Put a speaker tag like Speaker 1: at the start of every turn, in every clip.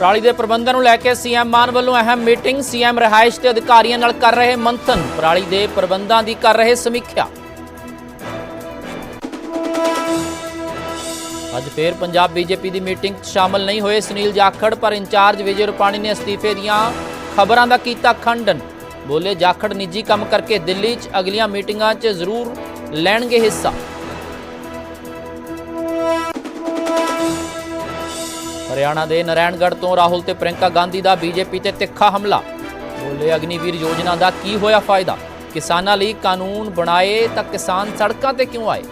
Speaker 1: ਪਰਾਲੀ ਦੇ ਪ੍ਰਬੰਧਨ ਨੂੰ ਲੈ ਕੇ ਸੀਐਮ ਮਾਨ ਵੱਲੋਂ ਅਹਿਮ ਮੀਟਿੰਗ, ਸੀਐਮ ਰਿਹਾਇਸ਼ ਤੇ ਅਧਿਕਾਰੀਆਂ ਨਾਲ ਕਰ ਰਹੇ ਮੰਥਨ। ਪਰਾਲੀ ਦੇ ਪ੍ਰਬੰਧਾਂ ਦੀ ਕਰ ਰਹੇ ਸਮੀਖਿਆ। ਅੱਜ ਫੇਰ ਪੰਜਾਬ ਬੀਜੇਪੀ ਦੀ ਮੀਟਿੰਗ 'ਚ ਸ਼ਾਮਲ ਨਹੀਂ ਹੋਏ ਸੁਨੀਲ ਜਾਖੜ, ਪਰ ਇੰਚਾਰਜ ਵਿਜੇ ਰੁਪਾਣੀ ਨੇ ਅਸਤੀਫੇ ਦੀਆਂ ਖਬਰਾਂ ਦਾ ਕੀਤਾ ਖੰਡਨ। ਬੋਲੇ ਜਾਖੜ, ਨਿੱਜੀ ਕੰਮ ਕਰਕੇ ਦਿੱਲੀ 'ਚ ਅਗਲੀਆਂ ਮੀਟਿੰਗਾਂ 'ਚ ਜ਼ਰੂਰ ਲੈਣਗੇ ਹਿੱਸਾ। ਹਰਿਆਣਾ ਦੇ ਨਰੈਣਗੜ੍ਹ ਤੋਂ ਰਾਹੁਲ ਤੇ ਪ੍ਰਿੰਕਾ ਗਾਂਧੀ ਦਾ ਬੀਜੇਪੀ ਤੇ ਤਿੱਖਾ ਹਮਲਾ। ਬੋਲੇ ਅਗਨੀਵੀਰ ਯੋਜਨਾ ਦਾ ਕੀ ਹੋਇਆ ਫਾਇਦਾ? ਕਿਸਾਨਾਂ ਲਈ ਕਾਨੂੰਨ ਬਣਾਏ ਤਾਂ ਕਿਸਾਨ ਸੜਕਾਂ ਤੇ ਕਿਉਂ ਆਏ?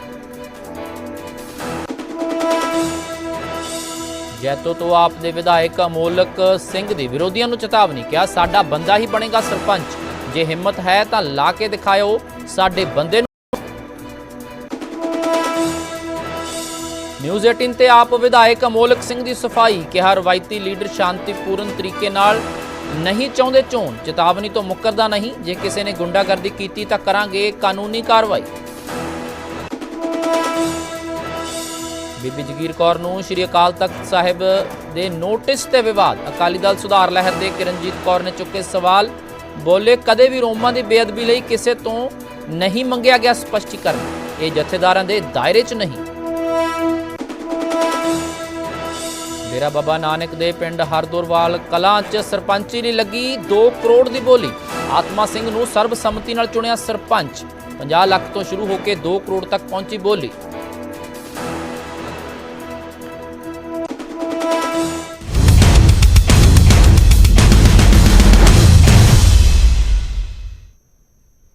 Speaker 1: ਜੈਤੋ ਤੋਂ ਆਪ ਦੇ ਵਿਧਾਇਕ ਅਮੋਲਕ ਸਿੰਘ ਦੇ ਵਿਰੋਧੀਆਂ ਨੂੰ ਚੇਤਾਵਨੀ, ਕਿਹਾ, ਸਾਡਾ ਬੰਦਾ ਹੀ ਬਣੇਗਾ ਸਰਪੰਚ। ਜੇ ਹਿੰਮਤ ਹੈ ਤਾਂ ਲਾ ਕੇ ਦਿਖਾਇਓ, ਸਾਡੇ ਬੰਦੇ ਨਿਊਜ਼ 18 ਤੇ ਆਪ ਵਿਧਾਇਕ ਅਮੋਲਕ ਸਿੰਘ ਦੀ ਸਫ਼ਾਈ ਕਿਹਾ ਰਵਾਇਤੀ ਲੀਡਰ ਸ਼ਾਂਤੀਪੂਰਨ ਤਰੀਕੇ ਨਾਲ ਨਹੀਂ ਚਾਹੁੰਦੇ ਚੋਣ, ਚੇਤਾਵਨੀ ਤੋਂ ਮੁੱਕਰਦਾ ਨਹੀਂ, ਜੇ ਕਿਸੇ ਨੇ ਗੁੰਡਾਗਰਦੀ ਕੀਤੀ ਤਾਂ ਕਰਾਂਗੇ ਕਾਨੂੰਨੀ ਕਾਰਵਾਈ। ਬੀਬੀ ਜਗੀਰ ਕੌਰ ਨੂੰ ਸ਼੍ਰੀ ਅਕਾਲ ਤਖਤ ਸਾਹਿਬ ਦੇ ਨੋਟਿਸ ਤੇ ਵਿਵਾਦ, ਅਕਾਲੀ ਦਲ ਸੁਧਾਰ ਲਹਿਰ ਦੇ ਕਿਰਨਜੀਤ ਕੌਰ ਨੇ ਚੁੱਕੇ ਸਵਾਲ, ਬੋਲੇ ਕਦੇ ਵੀ ਰੋਮਾਂ ਦੀ ਬੇਅਦਬੀ ਲਈ ਕਿਸੇ ਤੋਂ ਨਹੀਂ ਮੰਗਿਆ ਗਿਆ ਸਪਸ਼ਟੀਕਰਨ। ਇਹ ਜਥੇਦਾਰਾਂ ਦੇ ਦਾਇਰੇ 'ਚ ਨਹੀਂ। ਡੇਰਾ ਬਾਬਾ ਨਾਨਕ ਦੇ ਪਿੰਡ ਹਰਦੁਰਵਾਲ ਕਲਾਂ 'ਚ ਸਰਪੰਚੀ ਲਈ ਲੱਗੀ 2 ਕਰੋੜ ਦੀ ਬੋਲੀ। ਆਤਮਾ ਸਿੰਘ ਨੂੰ ਸਰਬਸੰਮਤੀ ਨਾਲ ਚੁਣਿਆ ਸਰਪੰਚ। 50 ਲੱਖ ਤੋਂ ਸ਼ੁਰੂ ਹੋ ਕੇ 2 ਕਰੋੜ ਤੱਕ ਪਹੁੰਚੀ ਬੋਲੀ।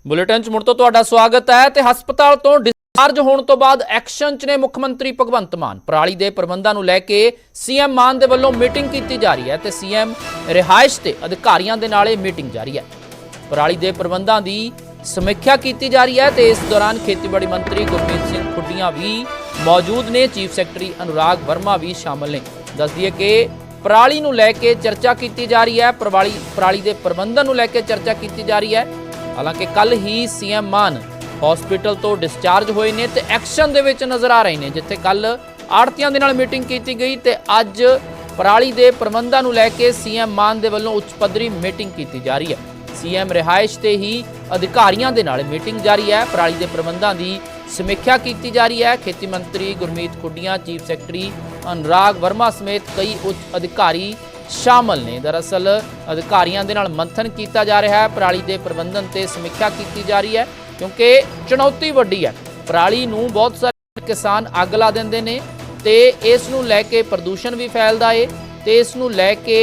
Speaker 1: ਬੁਲੇਟਿਨ 'ਚ ਮੁੜ ਤੋਂ ਤੁਹਾਡਾ ਸਵਾਗਤ ਹੈ ਤੇ ਹਸਪਤਾਲ ਤੋਂ ਚਾਰਜ ਹੋਣ ਤੋਂ ਬਾਅਦ ਐਕਸ਼ਨ 'ਚ ਨੇ ਮੁੱਖ ਮੰਤਰੀ ਭਗਵੰਤ ਮਾਨ। ਪਰਾਲੀ ਦੇ ਪ੍ਰਬੰਧਾਂ ਨੂੰ ਲੈ ਕੇ ਸੀਐਮ ਮਾਨ ਦੇ ਵੱਲੋਂ ਮੀਟਿੰਗ ਕੀਤੀ ਜਾ ਰਹੀ ਹੈ ਤੇ ਸੀਐਮ ਰਿਹਾਇਸ਼ ਤੇ ਅਧਿਕਾਰੀਆਂ ਦੇ ਨਾਲ ਇਹ ਮੀਟਿੰਗ ਜਾਰੀ ਹੈ। ਪਰਾਲੀ ਦੇ ਪ੍ਰਬੰਧਾਂ ਦੀ ਸਮੀਖਿਆ ਕੀਤੀ ਜਾ ਰਹੀ ਹੈ ਤੇ ਇਸ ਦੌਰਾਨ ਖੇਤੀਬਾੜੀ ਮੰਤਰੀ ਗੁਰਮੀਤ ਸਿੰਘ ਖੁੱਡੀਆਂ ਵੀ ਮੌਜੂਦ ਨੇ। ਚੀਫ ਸੈਕਟਰੀ ਅਨੁਰਾਗ ਵਰਮਾ ਵੀ ਸ਼ਾਮਲ ਨੇ। ਦੱਸ ਦਈਏ ਕਿ ਪਰਾਲੀ ਨੂੰ ਲੈ ਕੇ ਚਰਚਾ ਕੀਤੀ ਜਾ ਰਹੀ ਹੈ। ਪਰਾਲੀ ਪਰਾਲੀ ਦੇ ਪ੍ਰਬੰਧਨ ਨੂੰ ਲੈ ਕੇ ਚਰਚਾ ਕੀਤੀ ਜਾ ਰਹੀ ਹੈ। ਹਾਲਾਂਕਿ ਕੱਲ ਹੀ ਸੀਐਮ ਮਾਨ ਹਸਪੀਟਲ ਤੋਂ ਡਿਸਚਾਰਜ ਹੋਏ ਨੇ ਤੇ ਐਕਸ਼ਨ ਦੇ ਵਿੱਚ ਨਜ਼ਰ ਆ ਰਹੇ ਨੇ, ਜਿੱਥੇ ਕੱਲ ਆੜਤੀਆਂ ਦੇ ਨਾਲ ਮੀਟਿੰਗ ਕੀਤੀ ਗਈ ਤੇ ਅੱਜ ਪਰਾਲੀ ਦੇ ਪ੍ਰਬੰਧਾਂ ਨੂੰ ਲੈ ਕੇ ਸੀਐਮ ਮਾਨ ਦੇ ਵੱਲੋਂ ਉੱਚ ਪੱਧਰੀ ਮੀਟਿੰਗ ਕੀਤੀ ਜਾ ਰਹੀ ਹੈ। ਸੀਐਮ ਰਿਹਾਇਸ਼ ਤੇ ਹੀ ਅਧਿਕਾਰੀਆਂ ਦੇ ਨਾਲ ਮੀਟਿੰਗ ਜਾਰੀ ਹੈ। ਪਰਾਲੀ ਦੇ ਪ੍ਰਬੰਧਾਂ ਦੀ ਸਮੀਖਿਆ ਕੀਤੀ ਜਾ ਰਹੀ ਹੈ। ਖੇਤੀ ਮੰਤਰੀ ਗੁਰਮੀਤ ਖੁੱਡੀਆਂ, ਚੀਫ ਸੈਕਟਰੀ ਅਨੁਰਾਗ ਵਰਮਾ ਸਮੇਤ ਕਈ ਉੱਚ ਅਧਿਕਾਰੀ ਸ਼ਾਮਲ ਨੇ। ਦਰਅਸਲ ਅਧਿਕਾਰੀਆਂ ਦੇ ਨਾਲ ਮੰਥਨ ਕੀਤਾ ਜਾ ਰਿਹਾ ਹੈ। ਪਰਾਲੀ ਦੇ ਪ੍ਰਬੰਧਨ ਤੇ ਸਮੀਖਿਆ ਕੀਤੀ ਜਾ ਰਹੀ ਹੈ। ਕਿਉਂਕਿ ਚੁਣੌਤੀ ਵੱਡੀ ਹੈ। ਪਰਾਲੀ ਨੂੰ ਬਹੁਤ ਸਾਰੇ ਕਿਸਾਨ ਅੱਗ ਲਾ ਦਿੰਦੇ ਨੇ ਤੇ ਇਸ ਨੂੰ ਲੈ ਕੇ ਪ੍ਰਦੂਸ਼ਣ ਵੀ ਫੈਲਦਾ ਏ ਤੇ ਇਸ ਨੂੰ ਲੈ ਕੇ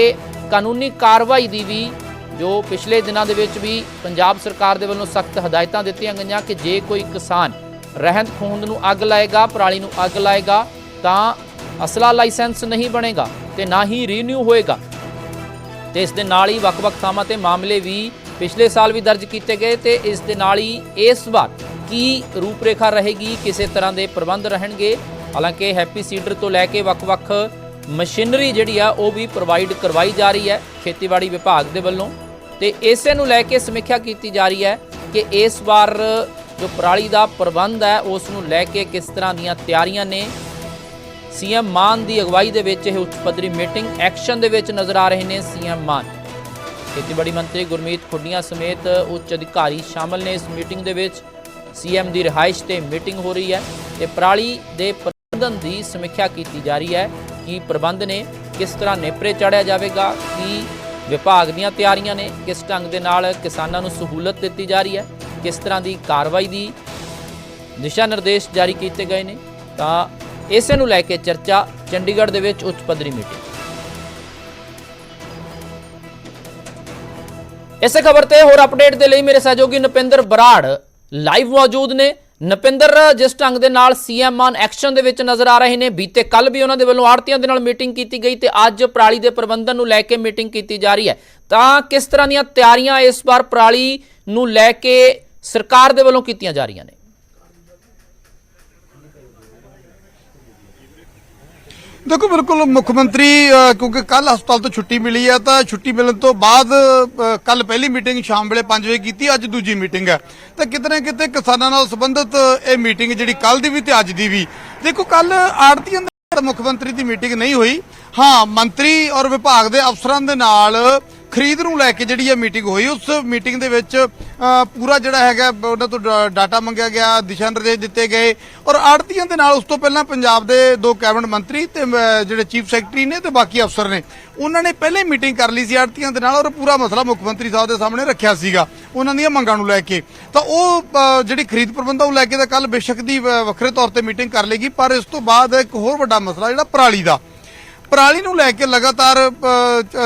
Speaker 1: ਕਾਨੂੰਨੀ ਕਾਰਵਾਈ ਦੀ ਵੀ ਜੋ ਪਿਛਲੇ ਦਿਨਾਂ ਦੇ ਵਿੱਚ ਵੀ ਪੰਜਾਬ ਸਰਕਾਰ ਦੇ ਵੱਲੋਂ ਸਖਤ ਹਦਾਇਤਾਂ ਦਿੱਤੀਆਂ ਗਈਆਂ ਕਿ ਜੇ ਕੋਈ ਕਿਸਾਨ ਰਹਿੰਦ ਖੂੰਹਦ ਨੂੰ ਅੱਗ ਲਾਏਗਾ, ਪਰਾਲੀ ਨੂੰ ਅੱਗ ਲਾਏਗਾ, ਤਾਂ ਅਸਲਾ ਲਾਇਸੈਂਸ ਨਹੀਂ ਬਣੇਗਾ ਤੇ ਨਾ ਹੀ ਰੀਨਿਊ ਹੋਏਗਾ। ਤੇ ਇਸ ਦੇ ਨਾਲ ਹੀ ਵੱਖ-ਵੱਖ ਥਾਵਾਂ ਤੇ ਮਾਮਲੇ ਵੀ ਪਿਛਲੇ ਸਾਲ ਵੀ ਦਰਜ ਕੀਤੇ ਗਏ ਤੇ ਇਸ ਦੇ ਨਾਲ ਹੀ ਇਸ ਵਾਰ ਕੀ ਰੂਪਰੇਖਾ ਰਹੇਗੀ, ਕਿਸੇ ਤਰ੍ਹਾਂ ਦੇ ਪ੍ਰਬੰਧ ਰਹਿਣਗੇ? ਹਾਲਾਂਕਿ ਹੈਪੀ ਸੀਡਰ ਤੋਂ ਲੈ ਕੇ ਵੱਖ-ਵੱਖ ਮਸ਼ੀਨਰੀ ਜਿਹੜੀ ਆ, ਉਹ ਵੀ ਪ੍ਰੋਵਾਈਡ ਕਰਵਾਈ ਜਾ ਰਹੀ ਹੈ ਖੇਤੀਬਾੜੀ ਵਿਭਾਗ ਦੇ ਵੱਲੋਂ। ਤੇ ਇਸੇ ਨੂੰ ਲੈ ਕੇ ਸਮੀਖਿਆ ਕੀਤੀ ਜਾ ਰਹੀ ਹੈ ਕਿ ਇਸ ਵਾਰ ਜੋ ਪਰਾਲੀ ਦਾ ਪ੍ਰਬੰਧ ਹੈ, ਉਸ ਨੂੰ ਲੈ ਕੇ ਕਿਸ ਤਰ੍ਹਾਂ ਦੀਆਂ ਤਿਆਰੀਆਂ ਨੇ। ਸੀਐਮ ਮਾਨ ਦੀ ਅਗਵਾਈ ਦੇ ਵਿੱਚ ਇਹ ਉੱਚ ਪੱਧਰੀ ਮੀਟਿੰਗ ਐਕਸ਼ਨ ਦੇ ਵਿੱਚ ਨਜ਼ਰ ਆ ਰਹੇ ਨੇ ਸੀਐਮ ਮਾਨ। ਖੇਤੀਬਾੜੀ ਮੰਤਰੀ ਗੁਰਮੀਤ ਖੁੱਡੀਆਂ ਸਮੇਤ ਉੱਚ ਅਧਿਕਾਰੀ ਸ਼ਾਮਲ ਨੇ ਇਸ ਮੀਟਿੰਗ ਦੇ ਵਿੱਚ ਸੀਐਮ ਦੀ ਰਿਹਾਇਸ਼ ਤੇ ਮੀਟਿੰਗ ਹੋ ਰਹੀ ਹੈ ਤੇ ਪਰਾਲੀ ਦੇ ਪ੍ਰਬੰਧਨ ਦੀ ਸਮੀਖਿਆ ਕੀਤੀ ਜਾ ਰਹੀ ਹੈ ਕਿ ਪ੍ਰਬੰਧ ਨੇ ਕਿਸ ਤਰ੍ਹਾਂ ਨੇਪਰੇ ਚਾੜਿਆ ਜਾਵੇਗਾ, ਕਿ ਵਿਭਾਗ ਦੀਆਂ ਤਿਆਰੀਆਂ ਨੇ, ਕਿਸ ਢੰਗ ਦੇ ਨਾਲ ਕਿਸਾਨਾਂ ਨੂੰ ਸਹੂਲਤ ਦਿੱਤੀ ਜਾ ਰਹੀ ਹੈ, ਕਿਸ ਤਰ੍ਹਾਂ ਦੀ ਕਾਰਵਾਈ ਦੀ ਦਿਸ਼ਾ ਨਿਰਦੇਸ਼ ਜਾਰੀ ਕੀਤੇ ਗਏ ਨੇ, ਤਾਂ ਇਸੇ ਨੂੰ ਲੈ ਕੇ ਚਰਚਾ ਚੰਡੀਗੜ੍ਹ ਦੇ ਵਿੱਚ ਉੱਚ ਪੱਧਰੀ ਮੀਟਿੰਗ। ਇਸੇ ਖਬਰ ਤੇ ਹੋਰ ਅਪਡੇਟ ਦੇ ਲਈ ਮੇਰੇ ਸਹਿਯੋਗੀ ਨਪਿੰਦਰ ਬਰਾੜ ਲਾਈਵ ਮੌਜੂਦ ਨੇ। ਨਪਿੰਦਰ, ਜਿਸ ਢੰਗ ਦੇ ਨਾਲ ਸੀਐਮ ਮਾਨ ਐਕਸ਼ਨ ਦੇ ਵਿੱਚ ਨਜ਼ਰ ਆ ਰਹੇ ਨੇ, ਬੀਤੇ ਕੱਲ ਵੀ ਉਹਨਾਂ ਦੇ ਵੱਲੋਂ ਆੜਤੀਆਂ ਦੇ ਨਾਲ ਮੀਟਿੰਗ ਕੀਤੀ ਗਈ ਤੇ ਅੱਜ ਪਰਾਲੀ ਦੇ ਪ੍ਰਬੰਧਨ ਨੂੰ ਲੈ ਕੇ ਮੀਟਿੰਗ ਕੀਤੀ ਜਾ ਰਹੀ ਹੈ। ਤਾਂ ਕਿਸ ਤਰ੍ਹਾਂ ਦੀਆਂ ਤਿਆਰੀਆਂ ਇਸ ਵਾਰ ਪਰਾਲੀ ਨੂੰ ਲੈ ਕੇ ਸਰਕਾਰ ਦੇ ਵੱਲੋਂ ਕੀਤੀਆਂ ਜਾ ਰਹੀਆਂ ਨੇ?
Speaker 2: ਦੇਖੋ, ਬਿਲਕੁਲ ਮੁੱਖ ਮੰਤਰੀ ਕਿਉਂਕਿ ਕੱਲ ਹਸਪਤਾਲ ਤੋਂ ਛੁੱਟੀ ਮਿਲੀ ਹੈ ਤਾਂ ਛੁੱਟੀ ਮਿਲਣ ਤੋਂ ਬਾਅਦ ਕੱਲ ਪਹਿਲੀ ਮੀਟਿੰਗ ਸ਼ਾਮ ਵੇਲੇ 5 ਵਜੇ ਕੀਤੀ, ਅੱਜ ਦੂਜੀ ਮੀਟਿੰਗ ਹੈ। ਤਾਂ ਕਿਤੇ ਨਾ ਕਿਤੇ ਕਿਸਾਨਾਂ ਨਾਲ ਸੰਬੰਧਿਤ ਇਹ ਮੀਟਿੰਗ ਜਿਹੜੀ ਕੱਲ ਦੀ ਵੀ ਤੇ ਅੱਜ ਦੀ ਵੀ। ਦੇਖੋ ਕੱਲ ਆੜਤੀਆਂ ਦੇ ਮੁੱਖ ਮੰਤਰੀ ਦੀ ਮੀਟਿੰਗ ਨਹੀਂ ਹੋਈ। ਹਾਂ, ਮੰਤਰੀ ਔਰ ਵਿਭਾਗ ਦੇ ਅਫਸਰਾਂ ਦੇ ਨਾਲ ਖਰੀਦ ਨੂੰ ਲੈ ਕੇ ਜਿਹੜੀ ਇਹ ਮੀਟਿੰਗ ਹੋਈ, ਉਸ ਮੀਟਿੰਗ ਦੇ ਵਿੱਚ ਪੂਰਾ ਜਿਹੜਾ ਹੈਗਾ, ਉਹਨਾਂ ਤੋਂ ਡਾ- ਡਾਟਾ ਮੰਗਿਆ ਗਿਆ, ਦਿਸ਼ਾ ਨਿਰਦੇਸ਼ ਦਿੱਤੇ ਗਏ ਔਰ ਆੜਤੀਆਂ ਦੇ ਨਾਲ ਉਸ ਤੋਂ ਪਹਿਲਾਂ ਪੰਜਾਬ ਦੇ ਦੋ ਕੈਬਨਿਟ ਮੰਤਰੀ ਤੇ ਜਿਹੜੇ ਚੀਫ ਸੈਕਟਰੀ ਨੇ ਤੇ ਬਾਕੀ ਅਫਸਰ ਨੇ, ਉਹਨਾਂ ਨੇ ਪਹਿਲੇ ਮੀਟਿੰਗ ਕਰ ਲਈ ਸੀ ਆੜਤੀਆਂ ਦੇ ਨਾਲ ਔਰ ਪੂਰਾ ਮਸਲਾ ਮੁੱਖ ਮੰਤਰੀ ਸਾਹਿਬ ਦੇ ਸਾਹਮਣੇ ਰੱਖਿਆ ਸੀਗਾ, ਉਹਨਾਂ ਦੀਆਂ ਮੰਗਾਂ ਨੂੰ ਲੈ ਕੇ। ਤਾਂ ਉਹ ਜਿਹੜੀ ਖਰੀਦ ਪ੍ਰਬੰਧਾਂ ਨੂੰ ਲੈ ਕੇ ਤਾਂ ਕੱਲ ਬੇਸ਼ੱਕ ਦੀ ਵੱਖਰੇ ਤੌਰ ਤੇ ਮੀਟਿੰਗ ਕਰ ਲੇਗੀ ਪਰ ਇਸ ਤੋਂ ਬਾਅਦ ਇੱਕ ਹੋਰ ਵੱਡਾ ਮਸਲਾ ਜਿਹੜਾ ਪਰਾਲੀ ਦਾ ਪਰਾਲੀ ਨੂੰ ਲੈ ਕੇ ਲਗਾਤਾਰ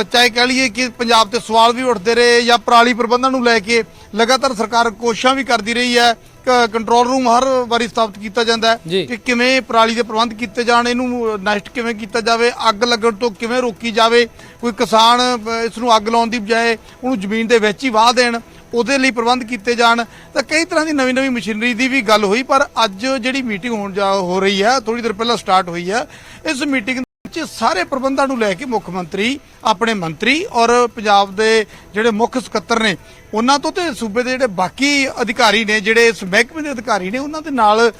Speaker 2: ਚਾਹੇ ਕਹਿ ਲਈਏ ਕਿ ਪੰਜਾਬ ਤੇ ਸਵਾਲ ਵੀ ਉੱਠਦੇ ਰਹੇ ਜਾਂ ਪਰਾਲੀ ਪ੍ਰਬੰਧਨ ਨੂੰ ਲੈ ਕੇ ਲਗਾਤਾਰ ਸਰਕਾਰ ਕੋਸ਼ਿਸ਼ਾਂ ਵੀ ਕਰਦੀ ਰਹੀ ਹੈ ਕੰਟਰੋਲ ਰੂਮ ਹਰ ਵਾਰੀ ਸਥਾਪਿਤ ਕੀਤਾ ਜਾਂਦਾ। ਹੈ ਕਿ ਕਿਵੇਂ ਪਰਾਲੀ ਦੇ ਪ੍ਰਬੰਧ ਕੀਤੇ ਜਾਣ ਇਹਨੂੰ ਨਸ਼ਟ ਕਿਵੇਂ ਕੀਤਾ ਜਾਵੇ ਅੱਗ ਲੱਗਣ ਤੋਂ ਕਿਵੇਂ ਰੋਕੀ ਜਾਵੇ ਕੋਈ ਕਿਸਾਨ ਇਸ ਨੂੰ ਅੱਗ ਲਾਉਣ ਦੀ ਬਜਾਏ ਉਹਨੂੰ ਜ਼ਮੀਨ ਦੇ ਵਿੱਚ ਹੀ ਵਾਹ ਦੇਣ ਉਹਦੇ ਲਈ ਪ੍ਰਬੰਧ ਕੀਤੇ ਜਾਣ ਤਾਂ ਕਈ ਤਰ੍ਹਾਂ ਦੀ ਨਵੀਂ ਨਵੀਂ ਮਸ਼ੀਨਰੀ ਦੀ ਵੀ ਗੱਲ ਹੋਈ ਪਰ ਅੱਜ ਜਿਹੜੀ ਮੀਟਿੰਗ ਹੋਣ ਜਾ ਹੋ ਰਹੀ ਹੈ ਥੋੜੀ ਦੇਰ ਪਹਿਲਾਂ ਸਟਾਰਟ ਹੋਈ ਹੈ ਇਸ ਮੀਟਿੰਗ ਵਿੱਚ ਸਾਰੇ ਪ੍ਰਬੰਧਾਂ ਨੂੰ ਲੈ ਕੇ ਮੁੱਖ ਮੰਤਰੀ, ਆਪਣੇ ਮੰਤਰੀ ਔਰ ਪੰਜਾਬ ਦੇ ਜਿਹੜੇ ਮੁੱਖ ਸਕੱਤਰ ਨੇ, ਉਹਨਾਂ ਤੋਂ ਤੇ ਸੂਬੇ ਦੇ ਜਿਹੜੇ ਬਾਕੀ ਅਧਿਕਾਰੀ ਨੇ, ਜਿਹੜੇ ਇਸ ਮਹਿਕਮੇ ਦੇ ਅਧਿਕਾਰੀ ਨੇ, ਉਹਨਾਂ ਦੇ ਨਾਲ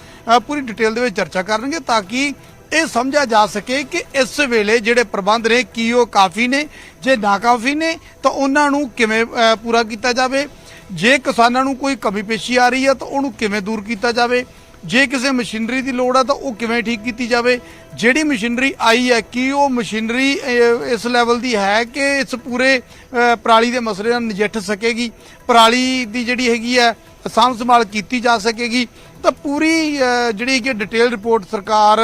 Speaker 2: ਪੂਰੀ ਡਿਟੇਲ ਦੇ ਵਿੱਚ ਚਰਚਾ ਕਰਨਗੇ ਤਾਂ ਕਿ ਇਹ ਸਮਝਿਆ ਜਾ ਸਕੇ ਕਿ ਇਸ ਵੇਲੇ ਜਿਹੜੇ ਪ੍ਰਬੰਧ ਨੇ, ਕੀ ਉਹ ਕਾਫੀ ਨੇ, ਜੇ ਨਾ ਕਾਫੀ ਨੇ, ਤਾਂ ਉਹਨਾਂ ਨੂੰ ਕਿਵੇਂ ਪੂਰਾ ਕੀਤਾ ਜਾਵੇ। ਜੇ ਕਿਸਾਨਾਂ ਨੂੰ ਕੋਈ ਕਮੀ ਪੇਸ਼ੀ ਆ ਰਹੀ ਹੈ, ਤਾਂ ਉਹਨੂੰ ਕਿਵੇਂ ਦੂਰ ਕੀਤਾ ਜਾਵੇ। ਜੇ ਕਿਸੇ ਮਸ਼ੀਨਰੀ ਦੀ ਲੋੜ ਆ ਤਾਂ ਉਹ ਕਿਵੇਂ ਠੀਕ ਕੀਤੀ ਜਾਵੇ? ਜਿਹੜੀ ਮਸ਼ੀਨਰੀ ਆਈ ਹੈ ਕੀ ਉਹ ਮਸ਼ੀਨਰੀ ਇਸ ਲੈਵਲ ਦੀ ਹੈ ਕਿ ਇਸ ਪੂਰੇ ਪਰਾਲੀ ਦੇ ਮਸਲੇ ਨਾਲ ਨਜਿੱਠ ਸਕੇਗੀ? ਪਰਾਲੀ ਦੀ ਜਿਹੜੀ ਹੈਗੀ ਹੈ ਸਾਂਭ ਸੰਭਾਲ ਕੀਤੀ ਜਾ ਸਕੇਗੀ? ਤਾਂ ਪੂਰੀ ਜਿਹੜੀ ਕਿ ਡਿਟੇਲ ਰਿਪੋਰਟ ਸਰਕਾਰ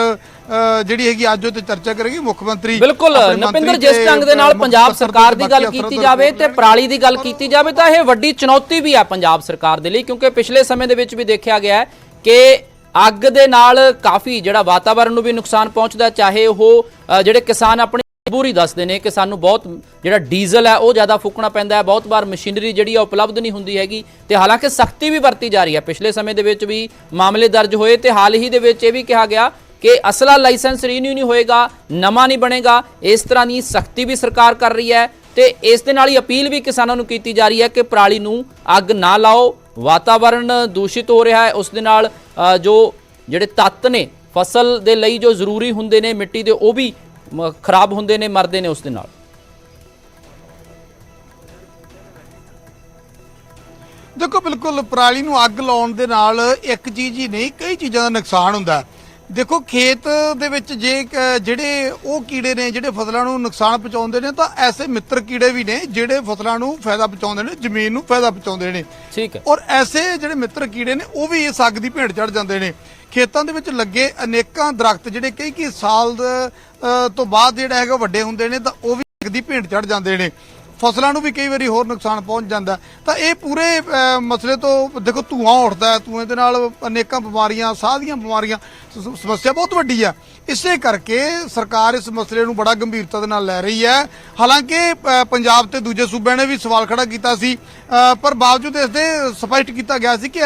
Speaker 2: ਜਿਹੜੀ ਹੈਗੀ ਅੱਜ ਉਹ ਤੇ ਚਰਚਾ ਕਰੇਗੀ ਮੁੱਖ ਮੰਤਰੀ
Speaker 1: ਬਿਲਕੁਲ ਨਪਿੰਦਰ ਜਿਸ ਢੰਗ ਦੇ ਨਾਲ ਪੰਜਾਬ ਸਰਕਾਰ ਦੀ ਗੱਲ ਕੀਤੀ ਜਾਵੇ ਤੇ ਪਰਾਲੀ ਦੀ ਗੱਲ ਕੀਤੀ ਜਾਵੇ ਤਾਂ ਇਹ ਵੱਡੀ ਚੁਣੌਤੀ ਵੀ ਆ ਪੰਜਾਬ ਸਰਕਾਰ ਦੇ ਲਈ ਕਿਉਂਕਿ ਪਿਛਲੇ ਸਮੇਂ ਦੇ ਵਿੱਚ ਵੀ ਦੇਖਿਆ ਗਿਆ ਹੈ ਕਿ ਅੱਗ ਦੇ ਨਾਲ ਕਾਫੀ ਜਿਹੜਾ ਵਾਤਾਵਰਣ ਨੂੰ ਵੀ ਨੁਕਸਾਨ ਪਹੁੰਚਦਾ ਚਾਹੇ ਉਹ ਜਿਹੜੇ ਕਿਸਾਨ ਆਪਣੀ ਮਜਬੂਰੀ ਦੱਸਦੇ ਨੇ ਕਿ ਸਾਨੂੰ ਬਹੁਤ ਜਿਹੜਾ ਡੀਜ਼ਲ ਹੈ, ਉਹ ਜ਼ਿਆਦਾ ਫੂਕਣਾ ਪੈਂਦਾ ਹੈ, ਬਹੁਤ ਵਾਰ ਮਸ਼ੀਨਰੀ ਜਿਹੜੀ ਆ ਉਪਲਬਧ ਨਹੀਂ ਹੁੰਦੀ ਹੈਗੀ। ਤੇ ਹਾਲਾਂਕਿ ਸਖਤੀ ਵੀ ਵਰਤੀ ਜਾ ਰਹੀ ਹੈ। ਪਿਛਲੇ ਸਮੇਂ ਦੇ ਵਿੱਚ ਵੀ ਮਾਮਲੇ ਦਰਜ ਹੋਏ ਤੇ ਹਾਲ ਹੀ ਦੇ ਵਿੱਚ ਇਹ ਵੀ ਕਿਹਾ ਗਿਆ ਕਿ ਅਸਲਾ ਲਾਇਸੈਂਸ ਰੀਨਿਊ ਨਹੀਂ ਹੋਏਗਾ, ਨਵਾਂ ਨਹੀਂ ਬਣੇਗਾ। ਇਸ ਤਰ੍ਹਾਂ ਦੀ ਸਖਤੀ ਵੀ ਸਰਕਾਰ ਕਰ ਰਹੀ ਹੈ। ਤੇ ਇਸ ਦੇ ਨਾਲ ਹੀ ਅਪੀਲ ਵੀ ਕਿਸਾਨਾਂ ਨੂੰ ਕੀਤੀ ਜਾ ਰਹੀ ਹੈ ਕਿ ਪਰਾਲੀ ਨੂੰ ਅੱਗ ਨਾ ਲਾਓ। ਵਾਤਾਵਰਣ ਦੂਸ਼ਿਤ ਹੋ ਰਿਹਾ ਹੈ। ਉਸ ਦੇ ਨਾਲ ਜੋ ਜਿਹੜੇ ਤੱਤ ਨੇ, ਫਸਲ ਦੇ ਲਈ ਜੋ ਜ਼ਰੂਰੀ ਹੁੰਦੇ ਨੇ ਮਿੱਟੀ ਦੇ, ਉਹ ਵੀ ਖਰਾਬ ਹੁੰਦੇ ਨੇ, ਮਰਦੇ ਨੇ ਉਸ ਦੇ ਨਾਲ।
Speaker 2: ਦੇਖੋ, ਬਿਲਕੁਲ ਪਰਾਲੀ ਨੂੰ ਅੱਗ ਲਾਉਣ ਦੇ ਨਾਲ ਇੱਕ ਚੀਜ਼ ਹੀ ਨਹੀਂ, ਕਈ ਚੀਜ਼ਾਂ ਦਾ ਨੁਕਸਾਨ ਹੁੰਦਾ ਹੈ। ਦੇਖੋ ਖੇਤ ਦੇ ਵਿੱਚ ਜੇ ਜਿਹੜੇ ਉਹ ਕੀੜੇ ਨੇ ਜਿਹੜੇ ਫਸਲਾਂ ਨੂੰ ਨੁਕਸਾਨ ਪਹੁੰਚਾਉਂਦੇ ਨੇ ਤਾਂ ਐਸੇ ਮਿੱਤਰ ਕੀੜੇ ਵੀ ਨੇ ਜਿਹੜੇ ਫਸਲਾਂ ਨੂੰ ਫਾਇਦਾ ਪਹੁੰਚਾਉਂਦੇ ਨੇ ਜ਼ਮੀਨ ਨੂੰ ਫਾਇਦਾ ਪਹੁੰਚਾਉਂਦੇ ਨੇ।
Speaker 1: ਠੀਕ ਹੈ।
Speaker 2: ਔਰ ਐਸੇ ਜਿਹੜੇ ਮਿੱਤਰ ਕੀੜੇ ਨੇ ਉਹ ਵੀ ਇਸ ਅੱਗ ਦੀ ਭੇਟ ਚੜ ਜਾਂਦੇ ਨੇ। ਖੇਤਾਂ ਦੇ ਵਿੱਚ ਲੱਗੇ ਅਨੇਕਾਂ ਦਰਖਤ ਜਿਹੜੇ ਕਈ ਕਈ ਸਾਲ ਤੋਂ ਬਾਅਦ ਜਿਹੜਾ ਹੈਗਾ ਵੱਡੇ ਹੁੰਦੇ ਨੇ ਤਾਂ ਉਹ ਵੀ ਅੱਗ ਦੀ ਭੇਟ ਚੜ ਜਾਂਦੇ ਨੇ। ਫਸਲਾਂ ਨੂੰ ਵੀ ਕਈ ਵਾਰੀ ਹੋਰ ਨੁਕਸਾਨ ਪਹੁੰਚ ਜਾਂਦਾ। ਤਾਂ ਇਹ ਪੂਰੇ ਮਸਲੇ ਤੋਂ, ਦੇਖੋ ਧੂਆਂ ਉੱਠਦਾ ਹੈ, ਧੂਏ ਦੇ ਨਾਲ ਅਨੇਕਾਂ ਬਿਮਾਰੀਆਂ, ਸਾਹ ਦੀਆਂ ਬਿਮਾਰੀਆਂ ਸਮੱਸਿਆ ਬਹੁਤ ਵੱਡੀ ਆ ਇਸੇ ਕਰਕੇ ਸਰਕਾਰ ਇਸ ਮਸਲੇ ਨੂੰ ਬੜਾ ਗੰਭੀਰਤਾ ਦੇ ਨਾਲ ਲੈ ਰਹੀ ਹੈ। ਹਾਲਾਂਕਿ ਪੰਜਾਬ ਤੇ ਦੂਜੇ ਸੂਬਿਆਂ ਨੇ ਵੀ ਸਵਾਲ ਖੜਾ ਕੀਤਾ ਸੀ। ਪਰ ਬਾਵਜੂਦ ਇਸ ਦੇ ਸਪਸ਼ਟ ਕੀਤਾ ਗਿਆ ਸੀ ਕਿ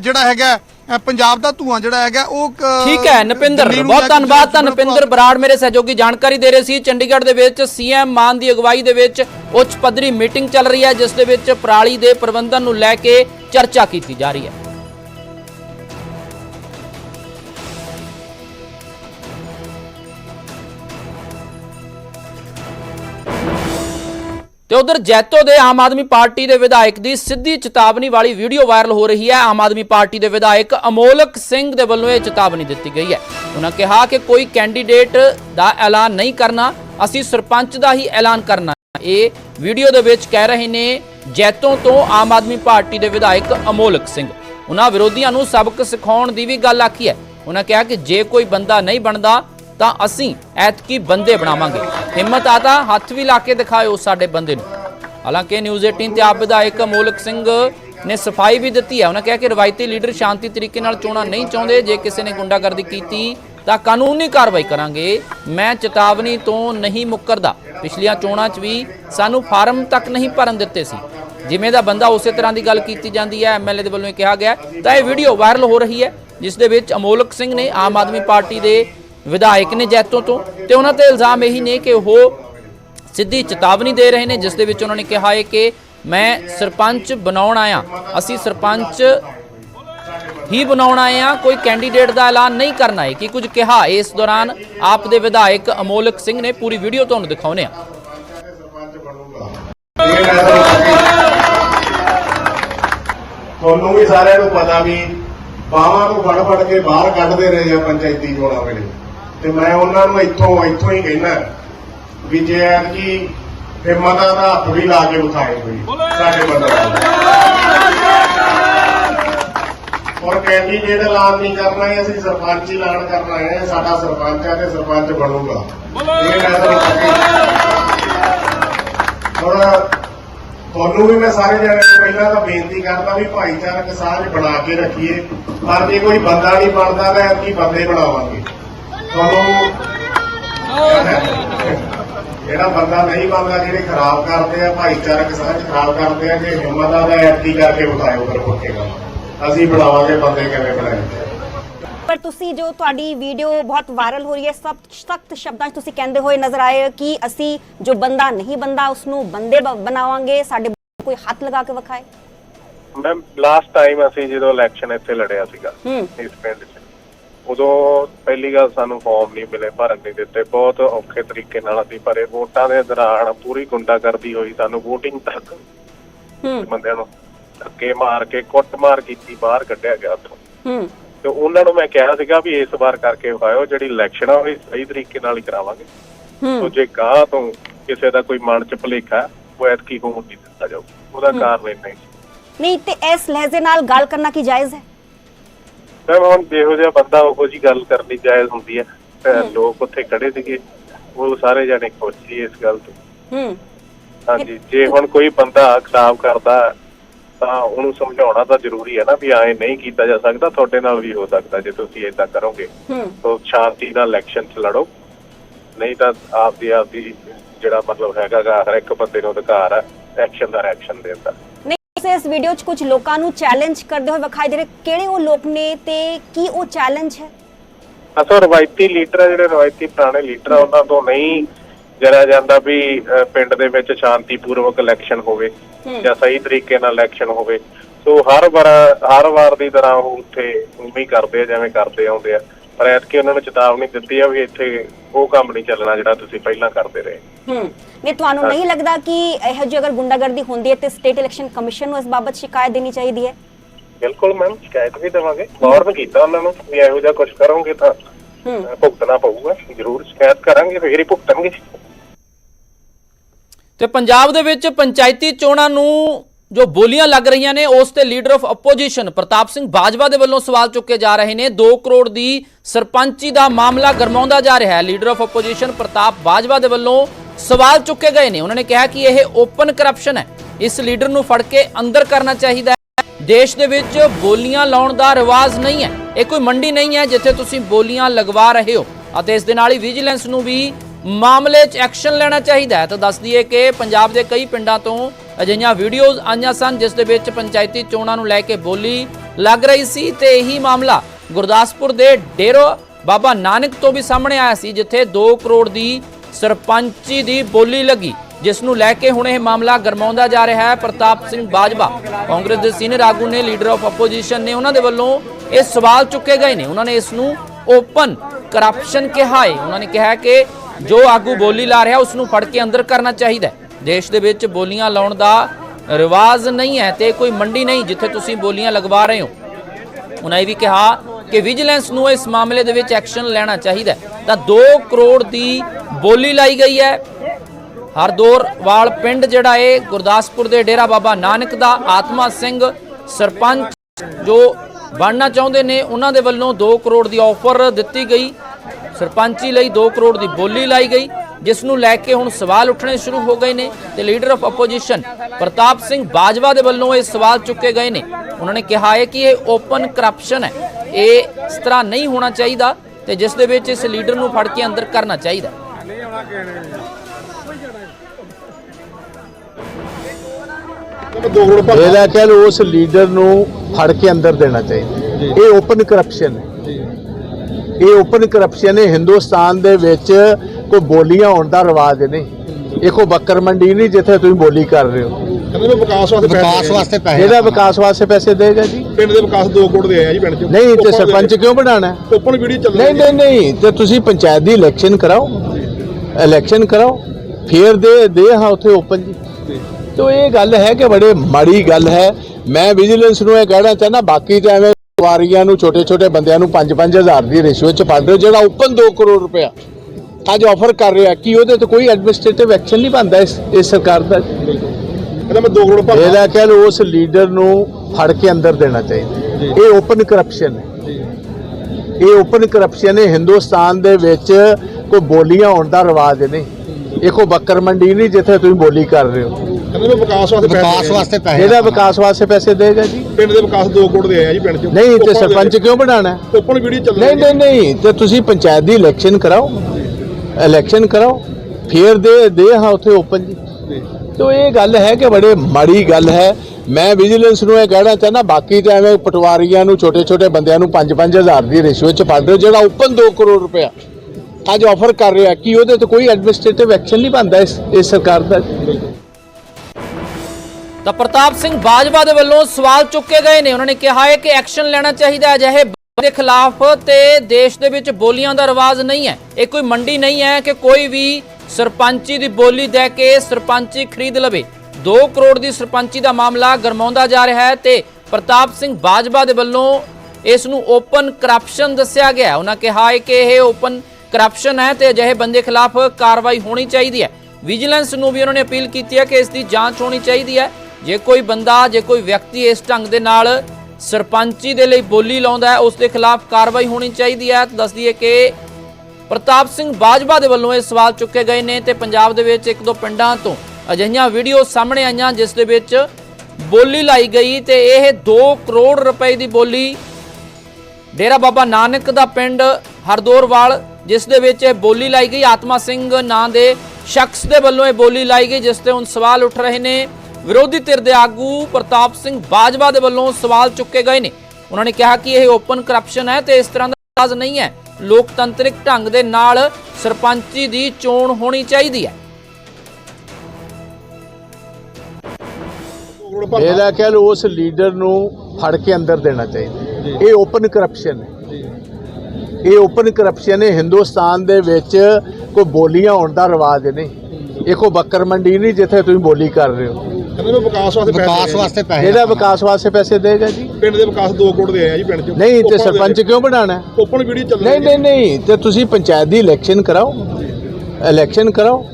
Speaker 2: ਜਿਹੜਾ ਹੈਗਾ ਪੰਜਾਬ ਦਾ ਧੂਆਂ ਜਿਹੜਾ ਹੈਗਾ ਉਹ
Speaker 1: ਠੀਕ ਹੈ ਨਪਿੰਦਰ ਬਹੁਤ ਧੰਨਵਾਦ ਤਾਂ ਨਪਿੰਦਰ ਬਰਾੜ ਮੇਰੇ ਸਹਿਯੋਗੀ ਜਾਣਕਾਰੀ ਦੇ ਰਹੇ ਸੀ। ਚੰਡੀਗੜ੍ਹ ਦੇ ਵਿੱਚ ਸੀਐਮ ਮਾਨ ਦੀ ਅਗਵਾਈ ਦੇ ਵਿੱਚ ਉੱਚ ਪੱਧਰੀ ਮੀਟਿੰਗ ਚੱਲ ਰਹੀ ਹੈ ਜਿਸ ਦੇ ਵਿੱਚ ਪਰਾਲੀ ਦੇ ਪ੍ਰਬੰਧਨ ਨੂੰ ਲੈ ਕੇ ਚਰਚਾ ਕੀਤੀ ਜਾ ਰਹੀ ਹੈ। ਤੇ ਉਧਰ ਜੈਤੋ ਦੇ ਆਮ ਆਦਮੀ ਪਾਰਟੀ ਦੇ ਵਿਧਾਇਕ ਦੀ ਸਿੱਧੀ ਚੇਤਾਵਨੀ ਵਾਲੀ ਵੀਡੀਓ ਵਾਇਰਲ ਹੋ ਰਹੀ ਹੈ। ਆਮ ਆਦਮੀ ਪਾਰਟੀ ਦੇ ਵਿਧਾਇਕ ਅਮੋਲਕ ਸਿੰਘ ਦੇ ਵੱਲੋਂ ਇਹ ਚੇਤਾਵਨੀ ਦਿੱਤੀ ਗਈ ਹੈ। ਉਹਨਾਂ ਕਿਹਾ ਕਿ ਕੋਈ ਕੈਂਡੀਡੇਟ ਦਾ ਐਲਾਨ ਨਹੀਂ ਕਰਨਾ, ਅਸੀਂ ਸਰਪੰਚ ਦਾ ਹੀ ਐਲਾਨ ਕਰਨਾ ਇਹ ਵੀਡੀਓ ਦੇ ਵਿੱਚ ਕਹਿ ਰਹੇ ਨੇ, ਜੈਤੋ ਤੋਂ ਆਮ ਆਦਮੀ ਪਾਰਟੀ ਦੇ ਵਿਧਾਇਕ ਅਮੋਲਕ ਸਿੰਘ। ਉਹਨਾਂ ਵਿਰੋਧੀਆਂ ਨੂੰ ਸਬਕ ਸਿਖਾਉਣ ਦੀ ਵੀ ਗੱਲ ਆਖੀ ਹੈ। ਉਹਨਾਂ ਕਿਹਾ ਕਿ ਜੇ ਕੋਈ ਬੰਦਾ ਨਹੀਂ ਬਣਦਾ ਤਾਂ ਅਸੀਂ ਐਤਕੀ ਬੰਦੇ ਬਣਾਵਾਂਗੇ। ਹਿੰਮਤ ਆਦਾ ਹੱਥ ਵੀ ਲਾ ਕੇ ਦਿਖਾਇਓ ਸਾਡੇ ਬੰਦੇ ਨੂੰ। ਹਾਲਾਂਕਿ ਨਿਊਜ਼ 18 ਤੇ ਆਪ ਵਿਧਾਇਕ ਅਮੋਲਕ ਸਿੰਘ ਨੇ ਸਫ਼ਾਈ ਵੀ ਦਿੱਤੀ ਹੈ। ਉਹਨਾਂ ਕਿਹਾ ਕਿ ਰਵਾਇਤੀ ਲੀਡਰ ਸ਼ਾਂਤੀ ਤਰੀਕੇ ਨਾਲ ਚੋਣਾਂ ਨਹੀਂ ਚਾਹੁੰਦੇ। ਜੇ ਕਿਸੇ ਨੇ ਗੁੰਡਾਗਰਦੀ ਕੀਤੀ, ਤਾਂ ਕਾਨੂੰਨੀ ਕਾਰਵਾਈ ਕਰਾਂਗੇ। ਮੈਂ ਚੇਤਾਵਨੀ ਤੋਂ ਨਹੀਂ ਮੁੱਕਰਦਾ। ਪਿਛਲੀਆਂ ਚੋਣਾਂ 'ਚ ਵੀ ਸਾਨੂੰ ਫਾਰਮ ਤੱਕ ਨਹੀਂ ਭਰਨ ਦਿੱਤੇ ਸੀ। ਜਿਵੇਂ ਦਾ ਬੰਦਾ ਉਸੇ ਤਰ੍ਹਾਂ ਦੀ ਗੱਲ ਕੀਤੀ ਜਾਂਦੀ ਹੈ ਐਮਐਲਏ ਦੇ ਵੱਲੋਂ ਇਹ ਕਿਹਾ ਗਿਆ ਤਾਂ ਇਹ ਵੀਡੀਓ ਵਾਇਰਲ ਹੋ ਰਹੀ ਹੈ, ਜਿਸ ਦੇ ਵਿੱਚ ਅਮੋਲਕ ਸਿੰਘ ਨੇ ਆਮ ਆਦਮੀ ਪਾਰਟੀ ਦੇ ਵਿਧਾਇਕ ਨੇ ਜੈਤੋ ਤੋਂ ਤੇ ਉਹਨਾਂ ਤੇ ਇਲਜ਼ਾਮ ਇਹੀ ਨੇ ਕਿ ਉਹ ਸਿੱਧੀ ਚੇਤਾਵਨੀ ਦੇ ਰਹੇ ਨੇ, ਜਿਸ ਦੇ ਵਿੱਚ ਉਹਨਾਂ ਨੇ ਕਿਹਾ ਹੈ ਕਿ ਮੈਂ ਸਰਪੰਚ ਬਣਾਉਣ ਆਇਆ। ਅਸੀਂ ਸਰਪੰਚ ਹੀ ਬਣਾਉਣ ਆਏ ਆ ਕੋਈ ਕੈਂਡੀਡੇਟ ਦਾ ਐਲਾਨ ਨਹੀਂ ਕਰਨਾ ਹੈ ਕਿ ਕੁਝ ਕਿਹਾ? ਇਸ ਦੌਰਾਨ ਆਪ ਦੇ ਵਿਧਾਇਕ ਅਮੋਲਕ ਸਿੰਘ ਨੇ ਪੂਰੀ ਵੀਡੀਓ ਤੁਹਾਨੂੰ ਦਿਖਾਉਨੇ ਆ।
Speaker 3: ਤੁਹਾਨੂੰ ਵੀ ਸਾਰਿਆਂ ਨੂੰ ਪਤਾ ਵੀ ਬਾਹਾਂ ਨੂੰ ਫੜ ਫੜ ਕੇ ਬਾਹਰ ਕੱਢਦੇ ਰਹੇ ਆ ਪੰਚਾਇਤੀ ਚੋਣਾਂ ਵੇਲੇ। ਤੇ ਮੈਂ ਉਹਨਾਂ ਨੂੰ ਇੱਥੋਂ ਇੱਥੋਂ ਹੀ ਕਹਿਣਾ ਵੀ ਜੇ ਐਤਕੀ ਹਿੰਮਤਾਂ ਦਾ ਹੱਥ ਵੀ ਲਾ ਕੇ ਵਿਖਾਏ ਕੋਈ ਸਾਡੇ ਬੰਦੇ ਔਰ ਕੈਂਡੀਡੇਟ ਐਲਾਨ ਨਹੀਂ ਕਰਨਾ ਹੈ ਅਸੀਂ ਸਰਪੰਚ ਹੀ ਐਲਾਨ ਕਰਨਾ ਹੈ ਸਾਡਾ ਸਰਪੰਚ ਹੈ ਤੇ ਸਰਪੰਚ ਬਣੂਗਾ। ਇਹ ਮੈਂ ਤੁਹਾਨੂੰ ਔਰ ਤੁਹਾਨੂੰ ਵੀ ਮੈਂ ਸਾਰੇ ਜਣਿਆਂ ਨੂੰ ਪਹਿਲਾਂ ਤਾਂ ਬੇਨਤੀ ਕਰਦਾ ਵੀ ਭਾਈਚਾਰਕ ਸਾਂਝ ਬਣਾ ਕੇ ਰੱਖੀਏ। ਪਰ ਜੇ ਕੋਈ ਬੰਦਾ ਨਹੀਂ ਬਣਦਾ ਤਾਂ ਐਤਕੀ ਬੰਦੇ ਬਣਾਵਾਂਗੇ। ਤੁਹਾਨੂੰ ਜਿਹੜਾ ਬੰਦਾ ਨਹੀਂ ਬਣਦਾ ਜਿਹੜੇ ਖਰਾਬ ਕਰਦੇ ਆ ਭਾਈਚਾਰਕ ਸਾਂਝ ਖਰਾਬ ਕਰਦੇ ਆ ਜੇ ਹਿੰਮਤ ਆ ਤਾਂ ਐਤਕੀ ਕਰਕੇ ਵਿਖਾਇਓ ਫਿਰ ਪੱਕੇ ਅਸੀਂ ਬਣਾਵਾਂਗੇ ਬੰਦੇ ਕਿਵੇਂ ਬਣਾਏ।
Speaker 4: ਪਰ ਤੁਸੀਂ ਜੋ ਤੁਹਾਡੀ ਵੀਡੀਓ ਬਹੁਤ ਵਾਇਰਲ ਹੋ ਰਹੀ ਹੈ ਸਭ ਸਖਤ ਸ਼ਬਦਾਂ 'ਚ ਤੁਸੀਂ ਕਹਿੰਦੇ ਹੋਏ ਨਜ਼ਰ ਆਏ ਕਿ ਅਸੀਂ ਜੋ ਬੰਦਾ ਨਹੀਂ ਬੰਦਾ ਉਸ ਨੂੰ ਬੰਦੇ ਬਣਾਵਾਂਗੇ ਸਾਡੇ ਕੋਈ ਹੱਥ ਲਗਾ ਕੇ ਵਿਖਾਏ।
Speaker 3: ਮੈਮ ਲਾਸਟ ਟਾਈਮ ਅਸੀਂ ਜਦੋਂ ਇਲੈਕਸ਼ਨ ਇੱਥੇ ਲੜਿਆ ਸੀਗਾ ਇਸ ਪਿੰਡ 'ਚ। ਉਦੋਂ ਪਹਿਲੀ ਗੱਲ ਸਾਨੂੰ ਫਾਰਮ ਨਹੀਂ ਮਿਲੇ ਭਰਨ ਨਹੀਂ ਦਿੱਤੇ। ਬਹੁਤ ਔਖੇ ਤਰੀਕੇ ਨਾਲ ਅਸੀਂ ਭਰੇ। ਵੋਟਾਂ ਦੇ ਦੌਰਾਨ ਪੂਰੀ ਗੁੰਡਾਗਰਦੀ ਹੋਈ ਸਾਨੂੰ VOTING ਤੱਕ।
Speaker 4: ਹੂੰ।
Speaker 3: ਬੰਦਿਆਂ ਨੂੰ ਧੱਕੇ ਮਾਰ ਕੇ ਕੁੱਟ ਮਾਰ ਕੀਤੀ ਬਾਹਰ ਕੱਢਿਆ ਗਿਆ ਉੱਥੋਂ।
Speaker 4: ਹੂੰ।
Speaker 3: ਤੇ ਉਹਨਾਂ ਨੂੰ ਮੈਂ ਕਿਹਾ ਸੀਗਾ ਵੀ ਇਸ ਵਾਰ ਕਰਕੇ ਵਿਖਾਇਓ ਜਿਹੜੀ ਇਲੈਕਸ਼ਨ ਆ ਉਹ ਵੀ ਸਹੀ ਤਰੀਕੇ ਨਾਲ ਹੀ ਕਰਾਵਾਂਗੇ।
Speaker 4: ਹੂੰ।
Speaker 3: ਜੇ ਗਾਹ ਤੋਂ ਕਿਸੇ ਦਾ ਕੋਈ ਮਨ ਚ ਭੁਲੇਖਾ ਉਹ ਐਤਕੀ ਹੋਣ ਨਹੀਂ ਦਿੱਤਾ ਜਾਊ ਉਹਦਾ ਕਾਰਨ ਇੰਨਾ ਹੀ
Speaker 4: ਨਹੀਂ ਤੇ ਇਸ ਲਹਿਜ਼ੇ ਨਾਲ ਗੱਲ ਕਰਨਾ ਕੀ ਜਾਇਜ਼ ਹੈ?
Speaker 3: ਮੈਂ ਹੁਣ ਜਿਹੋ ਜਿਹਾ ਬੰਦਾ ਉਹੋ ਜੀ ਗੱਲ ਕਰਨੀ ਜਾਇਜ਼ ਹੁੰਦੀ ਹੈ। ਲੋਕ ਉੱਥੇ ਖੜੇ ਸੀਗੇ। ਉਹ ਸਾਰੇ ਜਾਣੇ ਖੁਸ਼ ਸੀ ਇਸ ਗੱਲ ਤੋਂ।
Speaker 4: ਹੂੰ।
Speaker 3: ਹਾਂਜੀ ਜੇ ਹੁਣ ਕੋਈ ਬੰਦਾ ਖਰਾਬ ਕਰਦਾ ਤਾਂ ਉਹਨੂੰ ਸਮਝਾਉਣਾ ਤਾਂ ਜ਼ਰੂਰੀ ਹੈ ਨਾ ਵੀ ਐ ਨਹੀਂ ਕੀਤਾ ਜਾ ਸਕਦਾ ਤੁਹਾਡੇ ਨਾਲ ਵੀ ਹੋ ਸਕਦਾ ਜੇ ਤੁਸੀਂ ਇਦਾਂ ਕਰੋਗੇ।
Speaker 4: ਹੂੰ।
Speaker 3: ਤਾਂ ਸ਼ਾਂਤੀ ਨਾਲ ਇਲੈਕਸ਼ਨ ਚ ਲੜੋ। ਨਹੀਂ ਤਾਂ ਆਪਦੀ ਆਪਦੀ ਜਿਹੜਾ ਮਤਲਬ ਹੈਗਾਗਾ ਹਰ ਇੱਕ ਬੰਦੇ ਨੂੰ ਅਧਿਕਾਰ ਹੈ ਐਕਸ਼ਨ ਦਾ ਐਕਸ਼ਨ ਦੇਣ ਦਾ।
Speaker 4: ਤੁਸੀਂ ਇਸ ਵੀਡੀਓ 'ਚ ਕੁਝ ਲੋਕਾਂ ਨੂੰ ਚੈਲੰਜ ਕਰਦੇ ਹੋਏ ਵਿਖਾਈ ਦੇ ਰਹੇ ਕਿਹੜੇ ਉਹ ਲੋਕ ਨੇ ਤੇ ਕੀ ਉਹ ਚੈਲੰਜ ਹੈ?
Speaker 3: ਅਸੋ ਰਵਾਇਤੀ ਲੀਡਰ ਆ ਜਿਹੜੇ ਰਵਾਇਤੀ ਪੁਰਾਣੇ ਲੀਡਰ ਆ ਉਹਨਾਂ ਤੋਂ ਨਹੀਂ ਜਰਿਆ ਜਾਂਦਾ ਵੀ ਅਹ, ਪਿੰਡ ਦੇ ਵਿੱਚ ਸ਼ਾਂਤੀਪੂਰਵਕ ਇਲੈਕਸ਼ਨ ਹੋਵੇ। ਜਾਂ ਸਹੀ ਤਰੀਕੇ ਨਾਲ ਇਲੈਕਸ਼ਨ ਹੋਵੇ। ਸੋ ਹਰ ਵਾਰ ਹਰ ਵਾਰ ਦੀ ਤਰ੍ਹਾਂ ਉਹ ਉੱਥੇ ਉਵੇਂ ਹੀ ਕਰਦੇ ਆ ਜਿਵੇਂ ਕਰਦੇ ਆਉਂਦੇ ਆ। ਪਰ ਐਤਕੀ ਉਹਨਾਂ ਨੂੰ ਚੇਤਾਵਨੀ ਦਿੱਤੀ ਆ ਵੀ ਇੱਥੇ ਉਹ ਕੰਮ ਨਹੀਂ ਚੱਲਣਾ ਜਿਹੜਾ ਤੁਸੀਂ ਪਹਿਲਾਂ ਕਰਦੇ ਰਹੇ।
Speaker 4: ਹੂੰ। ਨਹੀਂ ਤੁਹਾਨੂੰ ਨਹੀਂ ਲੱਗਦਾ ਕਿ ਇਹੋ ਜਿਹੀ ਅਗਰ ਗੁੰਡਾਗਰਦੀ ਹੁੰਦੀ ਹੈ ਤੇ ਸਟੇਟ ਇਲੈਕਸ਼ਨ ਕਮਿਸ਼ਨ ਨੂੰ ਇਸ ਬਾਬਤ ਸ਼ਿਕਾਇਤ ਦੇਣੀ ਚਾਹੀਦੀ ਹੈ?
Speaker 3: ਬਿਲਕੁਲ ਮੈਮ ਸ਼ਿਕਾਇਤ ਵੀ ਦੇਵਾਂਗੇ। ਵਾਰਨ ਕੀਤਾ ਉਹਨਾਂ ਨੂੰ ਵੀ ਇਹੋ ਜਿਹਾ ਕੁਝ ਕਰੋਗੇ ਤਾਂ ਭੁਗਤਣਾ ਪਊਗਾ। ਜ਼ਰੂਰ ਸ਼ਿਕਾਇਤ ਕਰਾਂਗੇ ਫੇਰ ਹੀ ਭੁਗਤਣਗੇ।
Speaker 1: ਤੇ ਪੰਜਾਬ ਦੇ ਵਿੱਚ ਪੰਚਾਇਤੀ ਚੋਣਾਂ ਨੂੰ ਜੋ ਬੋਲੀਆਂ ਲੱਗ ਰਹੀਆਂ ਨੇ, ਉਸ ਤੇ leader of opposition Partap Singh Bajwa ਦੇ ਵੱਲੋਂ ਸਵਾਲ ਚੁੱਕੇ ਜਾ ਰਹੇ ਨੇ। 2 ਕਰੋੜ ਦੀ ਸਰਪੰਚੀ ਦਾ ਮਾਮਲਾ ਗਰਮਾਉਂਦਾ ਜਾ ਰਿਹਾ ਹੈ। Leader of opposition Partap Bajwa ਦੇ ਵੱਲੋਂ ਸਵਾਲ ਚੁੱਕੇ ਗਏ ਨੇ। ਉਹਨਾਂ ਨੇ ਕਿਹਾ ਕਿ ਇਹ ਓਪਨ ਕਰਪਸ਼ਨ ਹੈ। ਇਸ ਲੀਡਰ ਨੂੰ ਫੜ ਕੇ ਅੰਦਰ ਕਰਨਾ ਚਾਹੀਦਾ ਹੈ। ਦੇਸ਼ ਦੇ ਵਿੱਚ ਬੋਲੀਆਂ ਲਾਉਣ ਦਾ ਰਿਵਾਜ ਨਹੀਂ ਹੈ। ਇਹ ਕੋਈ ਮੰਡੀ ਨਹੀਂ ਹੈ ਜਿੱਥੇ ਤੁਸੀਂ ਬੋਲੀਆਂ ਲਗਵਾ ਰਹੇ ਹੋ। ਅਤੇ ਇਸ ਦੇ ਨਾਲ ਹੀ ਵਿਜੀਲੈਂਸ ਨੂੰ ਵੀ ਮਾਮਲੇ 'ਚ ਐਕਸ਼ਨ ਲੈਣਾ ਚਾਹੀਦਾ ਹੈ। ਤਾਂ ਦੱਸ ਦਈਏ ਕਿ ਪੰਜਾਬ ਦੇ ਕਈ ਪਿੰਡਾਂ ਤੋਂ ਅਜਿਹੀਆਂ ਵੀਡੀਓਜ਼ ਆਈਆਂ ਸਨ, ਜਿਸ ਦੇ ਵਿੱਚ ਪੰਚਾਇਤੀ ਚੋਣਾਂ ਨੂੰ ਲੈ ਕੇ ਬੋਲੀ ਲੱਗ ਰਹੀ ਸੀ ਤੇ ਇਹੀ ਮਾਮਲਾ ਗੁਰਦਾਸਪੁਰ ਦੇ ਡੇਰੋ ਬਾਬਾ ਨਾਨਕ ਤੋਂ ਵੀ ਸਾਹਮਣੇ ਆਇਆ ਸੀ, ਜਿੱਥੇ 2 ਕਰੋੜ ਦੀ ਸਰਪੰਚੀ ਦੀ ਬੋਲੀ ਲੱਗੀ, ਜਿਸ ਨੂੰ ਲੈ ਕੇ ਹੁਣ ਇਹ ਮਾਮਲਾ ਗਰਮਾਉਂਦਾ ਜਾ ਰਿਹਾ ਹੈ। ਪ੍ਰਤਾਪ ਸਿੰਘ ਬਾਜਵਾ, ਕਾਂਗਰਸ ਦੇ ਸੀਨੀਅਰ ਆਗੂ ਨੇ, ਲੀਡਰ ਆਫ ਆਪੋਜੀਸ਼ਨ ਨੇ, ਉਹਨਾਂ ਦੇ ਵੱਲੋਂ ਇਹ ਸਵਾਲ ਚੁੱਕੇ ਗਏ ਨੇ। ਉਹਨਾਂ ਨੇ ਇਸ ਨੂੰ ਓਪਨ ਕਰਪਸ਼ਨ ਕਿਹਾ ਹੈ ਉਹਨਾਂ ਨੇ ਕਿਹਾ ਕਿ ਜੋ ਆਗੂ ਬੋਲੀ ਲਾ ਰਿਹਾ, ਉਸ ਨੂੰ ਫੜ ਕੇ ਅੰਦਰ ਕਰਨਾ ਚਾਹੀਦਾ ਹੈ। ਦੇਸ਼ ਦੇ ਵਿੱਚ ਬੋਲੀਆਂ ਲਾਉਣ ਦਾ ਰਿਵਾਜ ਨਹੀਂ ਹੈ ਤੇ ਕੋਈ ਮੰਡੀ ਨਹੀਂ ਜਿੱਥੇ ਤੁਸੀਂ ਬੋਲੀਆਂ ਲਗਵਾ ਰਹੇ ਹੋ। ਉਹਨਾਂ ਇਹ ਵੀ ਕਿਹਾ ਕਿ ਵਿਜੀਲੈਂਸ ਨੂੰ ਇਸ ਮਾਮਲੇ ਦੇ ਵਿੱਚ ਐਕਸ਼ਨ ਲੈਣਾ ਚਾਹੀਦਾ ਤਾਂ 2 ਕਰੋੜ ਦੀ ਬੋਲੀ ਲਾਈ ਗਈ ਹੈ। ਹਰਦੋਰਵਾਲ ਪਿੰਡ ਜਿਹੜਾ ਏ ਗੁਰਦਾਸਪੁਰ ਦੇ ਡੇਰਾ ਬਾਬਾ ਨਾਨਕ ਦਾ ਆਤਮਾ ਸਿੰਘ ਸਰਪੰਚ ਜੋ ਬਣਨਾ ਚਾਹੁੰਦੇ ਨੇ, ਉਹਨਾਂ ਦੇ ਵੱਲੋਂ 2 ਕਰੋੜ ਦੀ ਆਫਰ ਦਿੱਤੀ ਗਈ। ਸਰਪੰਚੀ ਲਈ 2 ਕਰੋੜ ਦੀ ਬੋਲੀ ਲਾਈ ਗਈ। ਜਿਸ ਨੂੰ ਲੈ ਕੇ ਹੁਣ ਸਵਾਲ ਉੱਠਣੇ ਸ਼ੁਰੂ ਹੋ ਗਏ ਨੇ ਤੇ leader of opposition Partap Singh Bajwa ਦੇ ਵੱਲੋਂ ਇਹ ਸਵਾਲ ਚੁੱਕੇ ਗਏ ਨੇ। ਉਹਨਾਂ ਨੇ ਕਿਹਾ ਹੈ ਕਿ ਇਹ ਓਪਨ ਕਰਪਸ਼ਨ ਹੈ। ਇਹ ਇਸ ਤਰ੍ਹਾਂ ਨਹੀਂ ਹੋਣਾ ਚਾਹੀਦਾ ਤੇ ਜਿਸ ਦੇ ਵਿੱਚ ਇਸ ਲੀਡਰ ਨੂੰ ਫੜ ਕੇ ਅੰਦਰ ਕਰਨਾ ਚਾਹੀਦਾ।
Speaker 5: ਇਹਦਾ ਕਹਿ ਲਓ ਉਸ ਲੀਡਰ ਨੂੰ ਫੜ ਕੇ ਅੰਦਰ ਦੇਣਾ ਚਾਹੀਦਾ। ਇਹ ਓਪਨ ਕਰਪਸ਼ਨ ਹੈ। ਇਹ ਓਪਨ ਕਰਪਸ਼ਨ ਹੈ। ਹਿੰਦੁਸਤਾਨ ਦੇ ਵਿੱਚ ਕੋਈ ਬੋਲੀਆਂ ਹੋਣ ਦਾ ਰਿਵਾਜ ਨਹੀਂ। ਇਹ ਕੋਈ ਬੱਕਰ ਮੰਡੀ ਨਹੀਂ ਜਿੱਥੇ ਤੁਸੀਂ ਬੋਲੀ ਕਰ ਰਹੇ ਹੋ।
Speaker 6: ਕਹਿੰਦੇ ਵਿਕਾਸ ਵਾਸਤੇ
Speaker 7: ਵਿਕਾਸ ਵਾਸਤੇ ਪੈਸੇ
Speaker 5: ਇਹਦਾ ਵਿਕਾਸ ਵਾਸਤੇ ਪੈਸੇ ਦੇਗਾ ਜੀ?
Speaker 6: ਪਿੰਡ ਦੇ ਵਿਕਾਸ ਦੋ ਕਰੋੜ ਦੇ ਆਏ ਆ ਜੀ ਪਿੰਡ ਚ।
Speaker 5: ਨਹੀਂ ਤੇ ਸਰਪੰਚ ਕਿਉਂ ਬਣਾਣਾ?
Speaker 6: ਓਪਨ ਵੀਡੀਓ ਚੱਲ
Speaker 5: ਨਹੀਂ ਨਹੀਂ ਨਹੀਂ ਤੇ ਤੁਸੀਂ ਪੰਚਾਇਤ ਦੀ ਇਲੈਕਸ਼ਨ ਕਰਾਓ। ਇਲੈਕਸ਼ਨ ਕਰਾਓ। ਫੇਰ ਦੇ ਦੇ ਹਾਂ ਉੱਥੇ ਓਪਨ ਜੀ। ਤੋ ਇਹ ਗੱਲ ਹੈ ਕਿ ਬੜੇ ਮਾੜੀ ਗੱਲ ਹੈ। ਮੈਂ ਵਿਜੀਲੈਂਸ ਨੂੰ ਇਹ ਕਹਿਣਾ ਚਾਹੁੰਦਾ ਬਾਕੀ ਤੇ ਐਵੇਂ ਵਾਰੀਆਂ ਨੂੰ ਛੋਟੇ ਛੋਟੇ ਬੰਦਿਆਂ ਨੂੰ 5-5000 ਦੀ ਰਿਸ਼ਵਤ ਚ ਫੜ ਰਹੇ ਜਿਹੜਾ ਓਪਨ 2 ਕਰੋੜ ਰੁਪਇਆ। ਅੱਜ ਆਫਰ ਕਰ ਰਿਹਾ ਕੀ ਉਹਦੇ ਤੇ ਕੋਈ ਐਡਮਿਨਿਸਟ੍ਰੇਟਿਵ ਐਕਸ਼ਨ ਨਹੀਂ ਬਣਦਾ ਇਸ ਇਸ ਸਰਕਾਰ ਦਾ?
Speaker 6: ਕਹਿੰਦਾ ਮੈਂ ਦੋ ਕਰੋੜ ਭਰ
Speaker 5: ਇਹਦਾ ਕਹਿ ਲਓ ਉਸ ਲੀਡਰ ਨੂੰ ਫੜ ਕੇ ਅੰਦਰ ਦੇਣਾ ਚਾਹੀਦਾ। ਇਹ ਓਪਨ ਕਰਪਸ਼ਨ ਹੈ। ਇਹ ਓਪਨ ਕਰਪਸ਼ਨ ਹੈ। ਹਿੰਦੁਸਤਾਨ ਦੇ ਵਿੱਚ ਕੋਈ ਬੋਲੀਆਂ ਹੋਣ ਦਾ ਰਿਵਾਜ ਨਹੀਂ। ਇਹ ਬੱਕਰ ਮੰਡੀ ਨਹੀਂ ਜਿੱਥੇ ਤੁਸੀਂ ਬੋਲੀ ਕਰ ਰਹੇ ਹੋ।
Speaker 6: ਕਹਿੰਦੇ ਵਿਕਾਸ ਵਾਸਤੇ
Speaker 7: ਵਿਕਾਸ ਵਾਸਤੇ ਪੈਸੇ
Speaker 5: ਇਹਦਾ ਵਿਕਾਸ ਵਾਸਤੇ ਪੈਸੇ ਦੇਗਾ ਜੀ?
Speaker 6: ਪਿੰਡ ਦੇ ਵਿਕਾਸ ਦੋ ਕਰੋੜ ਦੇ ਆਏ ਆ ਜੀ ਪਿੰਡ ਚ।
Speaker 5: ਨਹੀਂ ਤੇ ਸਰਪੰਚ ਕਿਉਂ ਬਣਾਣਾ?
Speaker 6: ਓਪਨ ਵੀਡੀਓ ਚੱਲ
Speaker 5: ਨਹੀਂ ਨਹੀਂ ਨਹੀਂ ਤੇ ਤੁਸੀਂ ਪੰਚਾਇਤ ਦੀ ਇਲੈਕਸ਼ਨ ਕਰਾਓ। ਇਲੈਕਸ਼ਨ ਕਰਾਓ, ਫੇਰ ਦੇ ਦੇ ਹਾਂ ਉੱਥੇ ਓਪਨ ਜੀ। ਤੋ ਇਹ ਗੱਲ ਹੈ ਕਿ ਬੜੇ ਮਾੜੀ ਗੱਲ ਹੈ। ਮੈਂ ਵਿਜੀਲੈਂਸ ਨੂੰ ਇਹ ਕਹਿਣਾ ਚਾਹੁੰਦਾ, ਬਾਕੀ ਤੇ ਐਵੇਂ ਪਟਵਾਰੀਆਂ ਨੂੰ ਛੋਟੇ ਛੋਟੇ ਬੰਦਿਆਂ ਨੂੰ 5-5000 ਦੀ ਰਿਸ਼ਵਤ ਚ ਫੜ ਰਹੇ ਹੋ ਜਿਹੜਾ ਓਪਨ 2 ਕਰੋੜ ਰੁਪਇਆ ਅੱਜ ਆਫਰ ਕਰ ਰਿਹਾ, ਕਿ ਉਹਦੇ ਤੇ ਕੋਈ ਐਡਮਿਨਿਸਟ੍ਰੇਟਿਵ ਐਕਸ਼ਨ ਨਹੀਂ ਬਣਦਾ ਇਸ ਇਸ ਸਰਕਾਰ ਦਾ?
Speaker 1: ਤਾਂ ਪ੍ਰਤਾਪ ਸਿੰਘ ਬਾਜਵਾ ਦੇ ਵੱਲੋਂ ਸਵਾਲ ਚੁੱਕੇ ਗਏ ਨੇ। ਉਹਨਾਂ ਨੇ ਕਿਹਾ ਹੈ ਕਿ ਐਕਸ਼ਨ ਲੈਣਾ ਚਾਹੀਦਾ ਹੈ ਅਜਿਹੇ ਦੇ ਖਿਲਾਫ ਤੇ ਦੇਸ਼ ਦੇ ਵਿੱਚ ਬੋਲੀਆਂ ਦਾ ਰਿਵਾਜ ਨਹੀਂ ਹੈ। ਇਹ ਕੋਈ ਮੰਡੀ ਨਹੀਂ ਹੈ ਕਿ ਕੋਈ ਵੀ ਸਰਪੰਚੀ ਦੀ ਬੋਲੀ ਦੇ ਕੇ ਸਰਪੰਚੀ ਖਰੀਦ ਲਵੇ। 2 ਕਰੋੜ ਦੀ ਸਰਪੰਚੀ ਦਾ ਮਾਮਲਾ ਗਰਮਾਉਂਦਾ ਜਾ ਰਿਹਾ ਹੈ ਤੇ ਪ੍ਰਤਾਪ ਸਿੰਘ ਬਾਜਵਾ ਦੇ ਵੱਲੋਂ ਇਸ ਨੂੰ ਓਪਨ ਕਰਪਸ਼ਨ ਦੱਸਿਆ ਗਿਆ ਉਹਨਾਂ ਕਿਹਾ ਹੈ ਕਿ ਇਹ ਓਪਨ ਕਰਪਸ਼ਨ ਹੈ ਤੇ ਅਜਿਹੇ ਬੰਦੇ ਖਿਲਾਫ ਕਾਰਵਾਈ ਹੋਣੀ ਚਾਹੀਦੀ ਹੈ। ਵਿਜੀਲੈਂਸ ਨੂੰ ਵੀ ਉਹਨਾਂ ਨੇ ਅਪੀਲ ਕੀਤੀ ਹੈ ਕਿ ਇਸ ਦੀ ਜਾਂਚ ਹੋਣੀ ਚਾਹੀਦੀ ਹੈ। ਜੇ ਕੋਈ ਬੰਦਾ, ਜੇ ਕੋਈ ਵਿਅਕਤੀ ਇਸ ਢੰਗ ਦੇ ਨਾਲ ਸਰਪੰਚੀ ਦੇ ਲਈ ਬੋਲੀ ਲਾਉਂਦਾ ਹੈ, ਉਸ ਦੇ ਖਿਲਾਫ ਕਾਰਵਾਈ ਹੋਣੀ ਚਾਹੀਦੀ ਹੈ। ਤਾਂ ਦੱਸ ਦਈਏ ਕਿ ਪ੍ਰਤਾਪ ਸਿੰਘ ਬਾਜਵਾ ਦੇ ਵੱਲੋਂ ਇਹ ਸਵਾਲ ਚੁੱਕੇ ਗਏ ਨੇ ਤੇ ਪੰਜਾਬ ਦੇ ਵਿੱਚ ਇੱਕ ਦੋ ਪਿੰਡਾਂ ਤੋਂ ਅਜਿਹੀਆਂ ਵੀਡੀਓ ਸਾਹਮਣੇ ਆਈਆਂ, ਜਿਸ ਦੇ ਵਿੱਚ ਬੋਲੀ ਲਾਈ ਗਈ ਤੇ ਇਹ 2 ਕਰੋੜ ਰੁਪਏ ਦੀ ਬੋਲੀ ਡੇਰਾ ਬਾਬਾ ਨਾਨਕ ਦਾ ਪਿੰਡ ਹਰਦੋਰਵਾਲ, ਜਿਸ ਦੇ ਵਿੱਚ ਇਹ ਬੋਲੀ ਲਾਈ ਗਈ। ਆਤਮਾ ਸਿੰਘ ਨਾਂ ਦੇ ਸ਼ਖਸ ਦੇ ਵੱਲੋਂ ਇਹ ਬੋਲੀ ਲਾਈ ਗਈ, ਜਿਸ ਤੇ ਹੁਣ ਸਵਾਲ ਉੱਠ ਰਹੇ ਨੇ। ਵਿਰੋਧੀ ਧਿਰ ਦੇ ਆਗੂ ਪ੍ਰਤਾਪ ਸਿੰਘ ਬਾਜਵਾ ਦੇ ਵੱਲੋਂ ਸਵਾਲ ਚੁੱਕੇ ਗਏ ਨੇ। ਉਹਨਾਂ ਨੇ ਕਿਹਾ ਕਿ ਇਹ ਓਪਨ ਕਰਪਸ਼ਨ ਹੈ ਤੇ ਇਸ ਤਰ੍ਹਾਂ ਦਾ ਰਾਜ ਨਹੀਂ ਹੈ। ਲੋਕਤੰਤਰਿਕ ਢੰਗ ਦੇ ਨਾਲ ਸਰਪੰਚੀ ਦੀ ਚੋਣ ਹੋਣੀ ਚਾਹੀਦੀ ਹੈ।
Speaker 5: ਇਹਦਾ ਕਹਿ ਲਓ ਉਸ ਲੀਡਰ ਨੂੰ ਫੜ ਕੇ ਅੰਦਰ ਦੇਣਾ ਚਾਹੀਦਾ। ਇਹ ਓਪਨ ਕਰਪਸ਼ਨ ਹੈ। ਇਹ ਓਪਨ ਕਰਪਸ਼ਨ ਹੈ। ਹਿੰਦੁਸਤਾਨ ਦੇ ਵਿੱਚ ਕੋਈ ਬੋਲੀਆਂ ਹੋਣ ਦਾ ਰਿਵਾਜ ਨਹੀਂ। ਇਹ ਕੋਈ ਬੱਕਰ ਮੰਡੀ ਨਹੀਂ ਜਿੱਥੇ ਤੁਸੀਂ ਬੋਲੀ ਕਰ ਰਹੇ ਹੋ।
Speaker 6: ਕਹਿੰਦੇ ਵਿਕਾਸ ਵਾਸਤੇ ਪੈਸੇ
Speaker 7: ਵਿਕਾਸ ਵਾਸਤੇ ਪੈਸੇ
Speaker 5: ਇਹਦਾ ਵਿਕਾਸ ਵਾਸਤੇ ਪੈਸੇ ਦੇਗਾ ਜੀ।
Speaker 6: ਪਿੰਡ ਦੇ ਵਿਕਾਸ ਦੋ ਕਰੋੜ ਦੇ ਆਏ ਆ ਜੀ ਪਿੰਡ ਚ।
Speaker 5: ਨਹੀਂ ਤੇ ਸਰਪੰਚ ਕਿਉਂ ਬਣਾਣਾ?
Speaker 6: ਓਪਨ ਵੀਡੀਓ ਚੱਲ
Speaker 5: ਨਹੀਂ ਨਹੀਂ ਨਹੀਂ ਤੇ ਤੁਸੀਂ ਪੰਚਾਇਤ ਦੀ ਇਲੈਕਸ਼ਨ ਕਰਾਓ। ਇਲੈਕਸ਼ਨ ਕਰਾਓ।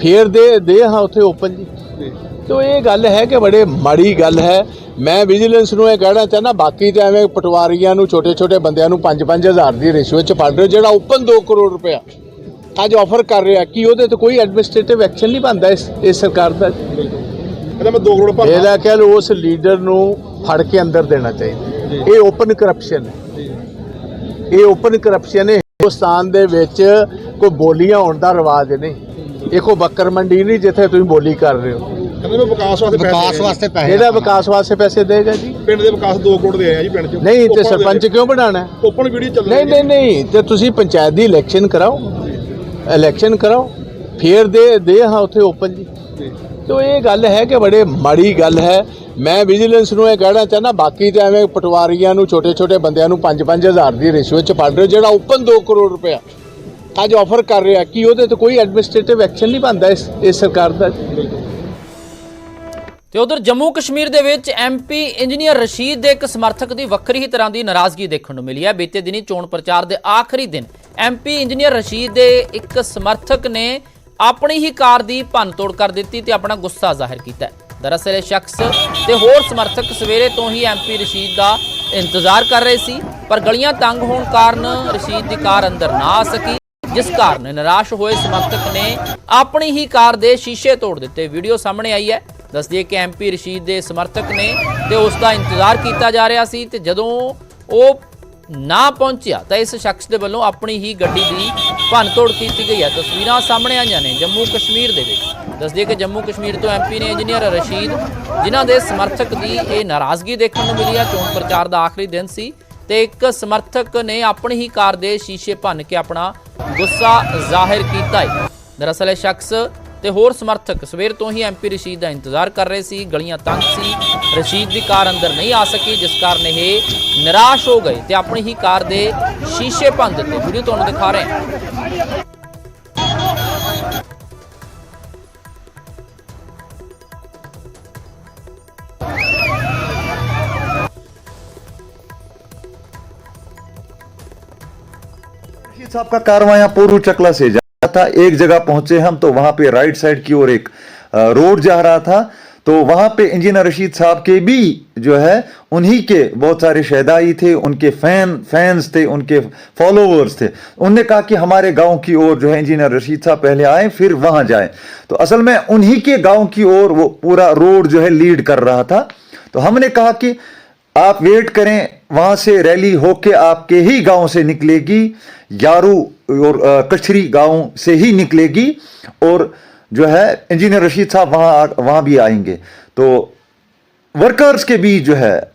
Speaker 5: ਫੇਰ ਦੇ ਦੇ ਹਾਂ ਉੱਥੇ ਓਪਨ ਜੀ। ਤੋ ਇਹ ਗੱਲ ਹੈ ਕਿ ਬੜੇ ਮਾੜੀ ਗੱਲ ਹੈ। ਮੈਂ ਵਿਜੀਲੈਂਸ ਨੂੰ ਇਹ ਕਹਿਣਾ ਚਾਹੁੰਦਾ ਬਾਕੀ ਤੇ ਐਵੇਂ ਪਟਵਾਰੀਆਂ ਨੂੰ ਛੋਟੇ ਛੋਟੇ ਬੰਦਿਆਂ ਨੂੰ 5-5000 ਦੀ ਰਿਸ਼ਵਤ ਚ ਫੜ ਰਹੇ ਹੋ ਜਿਹੜਾ ਓਪਨ 2 ਕਰੋੜ ਰੁਪਇਆ। ਅੱਜ ਆਫਰ ਕਰ ਰਿਹਾ ਕੀ ਉਹਦੇ ਤੇ ਕੋਈ ਐਡਮਿਨਿਸਟ੍ਰੇਟਿਵ ਐਕਸ਼ਨ ਨਹੀਂ ਬਣਦਾ ਇਸ ਇਸ ਸਰਕਾਰ ਦਾ?
Speaker 6: ਕਹਿੰਦਾ ਮੈਂ ਦੋ ਕਰੋੜ ਭਰ
Speaker 5: ਇਹਦਾ ਕਹਿ ਲਓ ਉਸ ਲੀਡਰ ਨੂੰ ਫੜ ਕੇ ਅੰਦਰ ਦੇਣਾ ਚਾਹੀਦਾ। ਇਹ ਓਪਨ ਕਰਪਸ਼ਨ ਹੈ। ਇਹ ਓਪਨ ਕਰਪਸ਼ਨ ਹੈ। ਹਿੰਦੁਸਤਾਨ ਦੇ ਵਿੱਚ ਕੋਈ ਬੋਲੀਆਂ ਹੋਣ ਦਾ ਰਿਵਾਜ ਨਹੀਂ। ਇਹ ਕੋਈ ਬੱਕਰ ਮੰਡੀ ਨਹੀਂ ਜਿੱਥੇ ਤੁਸੀਂ ਬੋਲੀ ਕਰ ਰਹੇ ਹੋ।
Speaker 6: ਕਹਿੰਦੇ ਵਿਕਾਸ ਵਾਸਤੇ
Speaker 7: ਵਿਕਾਸ ਵਾਸਤੇ ਪੈਸੇ
Speaker 5: ਇਹਦਾ ਵਿਕਾਸ ਵਾਸਤੇ ਪੈਸੇ ਦੇਗਾ ਜੀ?
Speaker 6: ਪਿੰਡ ਦੇ ਵਿਕਾਸ ਦੋ ਕਰੋੜ ਦੇ ਆਏ ਆ ਜੀ ਪਿੰਡ ਚ।
Speaker 5: ਨਹੀਂ ਤੇ ਸਰਪੰਚ ਕਿਉਂ ਬਣਾਣਾ?
Speaker 6: ਓਪਨ ਵੀਡੀਓ ਚੱਲ
Speaker 5: ਨਹੀਂ ਨਹੀਂ ਨਹੀਂ ਤੇ ਤੁਸੀਂ ਪੰਚਾਇਤ ਦੀ ਇਲੈਕਸ਼ਨ ਕਰਾਓ। ਇਲੈਕਸ਼ਨ ਕਰਾਓ, ਫੇਰ ਦੇ ਦੇ ਹਾਂ ਉੱਥੇ ਓਪਨ ਜੀ। ਤੋ ਇਹ ਗੱਲ ਹੈ ਕਿ ਬੜੇ ਮਾੜੀ ਗੱਲ ਹੈ। ਮੈਂ ਵਿਜੀਲੈਂਸ ਨੂੰ ਇਹ ਕਹਿਣਾ ਚਾਹੁੰਦਾ, ਬਾਕੀ ਤਾਂ ਐਵੇਂ ਪਟਵਾਰੀਆਂ ਨੂੰ ਛੋਟੇ ਛੋਟੇ ਬੰਦਿਆਂ ਨੂੰ 5-5000 ਦੀ ਰਿਸ਼ਵਤ ਚ ਫੜ ਰਹੇ ਜਿਹੜਾ ਓਪਨ 2 ਕਰੋੜ ਰੁਪਇਆ ਅੱਜ ਆਫਰ ਕਰ ਰਿਹਾ, ਕਿ ਉਹਦੇ ਤੇ ਕੋਈ ਐਡਮਿਨਿਸਟ੍ਰੇਟਿਵ ਐਕਸ਼ਨ ਨਹੀਂ ਬਣਦਾ ਇਸ ਸਰਕਾਰ ਦਾ?
Speaker 1: ਤੇ ਉਧਰ ਜੰਮੂ ਕਸ਼ਮੀਰ ਦੇ ਵਿੱਚ ਐਮਪੀ ਇੰਜੀਨੀਅਰ ਰਸ਼ੀਦ ਦੇ ਇੱਕ ਸਮਰਥਕ ਦੀ ਵੱਖਰੀ ਹੀ ਤਰ੍ਹਾਂ ਦੀ ਨਾਰਾਜ਼ਗੀ ਦੇਖਣ ਨੂੰ ਮਿਲੀ ਹੈ। ਬੀਤੇ ਦਿਨੀ ਚੋਣ ਪ੍ਰਚਾਰ ਦੇ ਆਖਰੀ ਦਿਨ ਐਮਪੀ ਇੰਜੀਨੀਅਰ ਰਸ਼ੀਦ ਦੇ ਇੱਕ ਸਮਰਥਕ ਨੇ ਆਪਣੀ ਹੀ ਕਾਰ ਦੀ ਭੰਨਤੋੜ ਕਰ ਦਿੱਤੀ ਤੇ ਆਪਣਾ ਗੁੱਸਾ ਜ਼ਾਹਿਰ ਕੀਤਾ ਦਰਅਸਲ ਇਹ ਸ਼ਖਸ ਤੇ ਹੋਰ ਸਮਰਥਕ ਸਵੇਰੇ ਤੋਂ ਹੀ ਐਮਪੀ ਰਸ਼ੀਦ ਦਾ ਇੰਤਜ਼ਾਰ ਕਰ ਰਹੇ ਸੀ, ਪਰ ਗਲੀਆਂ ਤੰਗ ਹੋਣ ਕਾਰਨ ਰਸ਼ੀਦ ਦੀ ਕਾਰ ਅੰਦਰ ਨਾ ਆ ਸਕੀ, ਜਿਸ ਕਾਰਨ ਨਿਰਾਸ਼ ਹੋਏ ਸਮਰਥਕ ਨੇ ਆਪਣੀ ਹੀ ਕਾਰ ਦੇ ਸ਼ੀਸ਼ੇ ਤੋੜ ਦਿੱਤੇ। ਵੀਡੀਓ ਸਾਹਮਣੇ ਆਈ ਹੈ। ਦੱਸਦੀਏ ਕਿ ਐਮਪੀ ਰਸ਼ੀਦ ਦੇ ਸਮਰਥਕ ਨੇ ਤੇ ਉਸ ਦਾ ਇੰਤਜ਼ਾਰ ਕੀਤਾ ਜਾ ਰਿਹਾ ਸੀ ਤੇ ਜਦੋਂ ਉਹ ਨਾ ਪਹੁੰਚਿਆ ਤਾਂ ਇਸ ਸ਼ਖਸ ਦੇ ਵੱਲੋਂ ਆਪਣੀ ਹੀ ਗੱਡੀ ਦੀ ਭੰਨਤੋੜ ਕੀਤੀ ਗਈ ਹੈ। ਤਸਵੀਰਾਂ ਸਾਹਮਣੇ ਆਈਆਂ ਨੇ ਜੰਮੂ ਕਸ਼ਮੀਰ ਦੇ ਵਿੱਚ। ਦੱਸਦੀਏ ਕਿ ਜੰਮੂ ਕਸ਼ਮੀਰ ਤੋਂ ਐਮਪੀ ਨੇ ਇੰਜੀਨੀਅਰ ਰਸ਼ੀਦ, ਜਿਨ੍ਹਾਂ ਦੇ ਸਮਰਥਕ ਦੀ ਇਹ ਨਾਰਾਜ਼ਗੀ ਦੇਖਣ ਨੂੰ ਮਿਲੀ ਹੈ, ਚੋਣ ਪ੍ਰਚਾਰ ਦਾ ਆਖਰੀ ਦਿਨ ਸੀ ਤੇ ਇੱਕ ਸਮਰਥਕ ਨੇ ਆਪਣੀ ਹੀ ਕਾਰ ਦੇ ਸ਼ੀਸ਼ੇ ਭੰਨ ਕੇ ਆਪਣਾ ਗੁੱਸਾ ਜ਼ਾਹਿਰ ਕੀਤਾ ਹੈ। ਦਰਅਸਲ ਇਹ ਸ਼ਖਸ ਤੇ ਹੋਰ ਸਮਰਥਕ ਸਵੇਰ ਤੋਂ ਹੀ ਐਮਪੀ ਰਸ਼ੀਦ ਦਾ ਇੰਤਜ਼ਾਰ ਕਰ ਰਹੇ ਸੀ ਗਲੀਆਂ ਤੰਗ ਸੀ ਰਸ਼ੀਦ ਦੀ ਕਾਰ ਅੰਦਰ ਨਹੀਂ ਆ ਸਕੀ ਜਿਸ ਕਾਰਨ ਇਹ ਨਿਰਾਸ਼ ਹੋ ਗਏ ਤੇ ਆਪਣੀ ਹੀ ਕਾਰ ਦੇ ਸ਼ੀਸ਼ੇ ਭੰਨ ਦਿੱਤੇ ਵੀਡੀਓ ਤੁਹਾਨੂੰ ਦਿਖਾ ਰਹੇ ਹਾਂ
Speaker 7: रशीद साहब का कारवां यहाँ पोरू चकला से जा रहा था एक जगह पहुँचे हम तो वहाँ पे राइट साइड की ओर एक रोड जा रहा था। तो वहाँ पे इंजीनियर रशीद साहब के भी जो है, उन्हीं के बहुत सारे शहदाई थे, उनके फ़ैन फैंस थे, उनके फॉलोअर्स थे। उनने कहा कि हमारे गाँव की ओर जो है इंजीनियर रशीद साहब पहले आए, फिर वहाँ जाए। तो असल में उन्हीं के गाँव की ओर वो पूरा रोड जो है लीड कर रहा था। तो हमने कहा कि आप वेट करें, वहाँ से रैली होके आपके ही गाँव से निकलेगी। यारू और कचरी गाँव से ही निकलेगी और जो है, इंजीनियर रशीद साहब वहाँ वहाँ भी आएँगे। तो वर्कर्स के बीच जो है,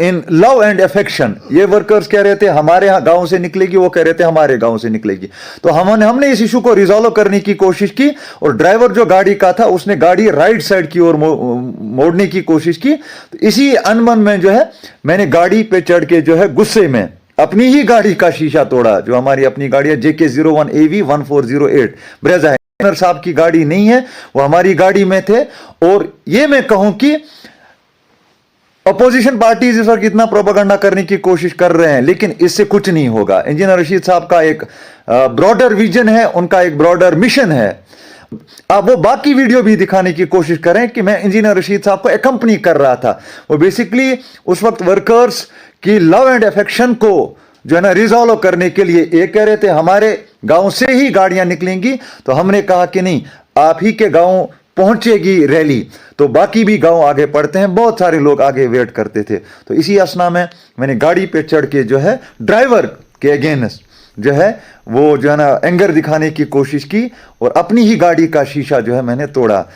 Speaker 7: इन लव एंड अफेक्शन ये वर्कर्स कह रहे थे, हमारे यहाँ गाँव से निकलेगी, वो कह रहे थे, हमारे गाँव से निकलेगी। तो हमने हमने इस इशू को रिजॉल्व करने की कोशिश की और ड्राइवर जो गाड़ी का था, उसने गाड़ी राइट साइड की ओर मोड़ने की कोशिश की। तो इसी अनमन में जो है, मैंने गाड़ी पे चढ़ के जो है, गुस्से में अपनी ही गाड़ी का शीशा तोड़ा, जो हमारी अपनी गाड़ी है, J K zero one A V one four zero eight. Brezza है। साहब की गाड़ी नहीं है, वो हमारी गाड़ी में थे, और ये मैं कहूँ कि अपोजिशन पार्टीज़ इस वक्त इतना प्रोपागंडा करने की कोशिश कर रहे हैं, लेकिन इससे कुछ नहीं होगा। इंजीनियर रशीद साहब का एक ब्रॉडर विजन है, उनका एक ब्रॉडर मिशन है। आप वो बाकी वीडियो भी दिखाने की कोशिश करें कि मैं इंजीनियर रशीद साहब को एकम्पनी कर रहा था। वो बेसिकली उस वक्त वर्कर्स की लव एंड अफेक्शन को जो है ना रिजॉल्व करने के लिए ये कह रहे थे, हमारे गाँव से ही गाड़ियाँ निकलेंगी। तो हमने कहा कि नहीं, आप ही के गाँव पहुंचेगी रैली। तो बाकी भी गाँव आगे पढ़ते हैं, बहुत सारे लोग आगे वेट करते थे। तो इसी असना में मैंने गाड़ी पे चढ़ के जो है, ड्राइवर के अगेंस्ट जो है, वो जो है ना, एंगर दिखाने की कोशिश की और अपनी ही गाड़ी का शीशा जो है मैंने तोड़ा।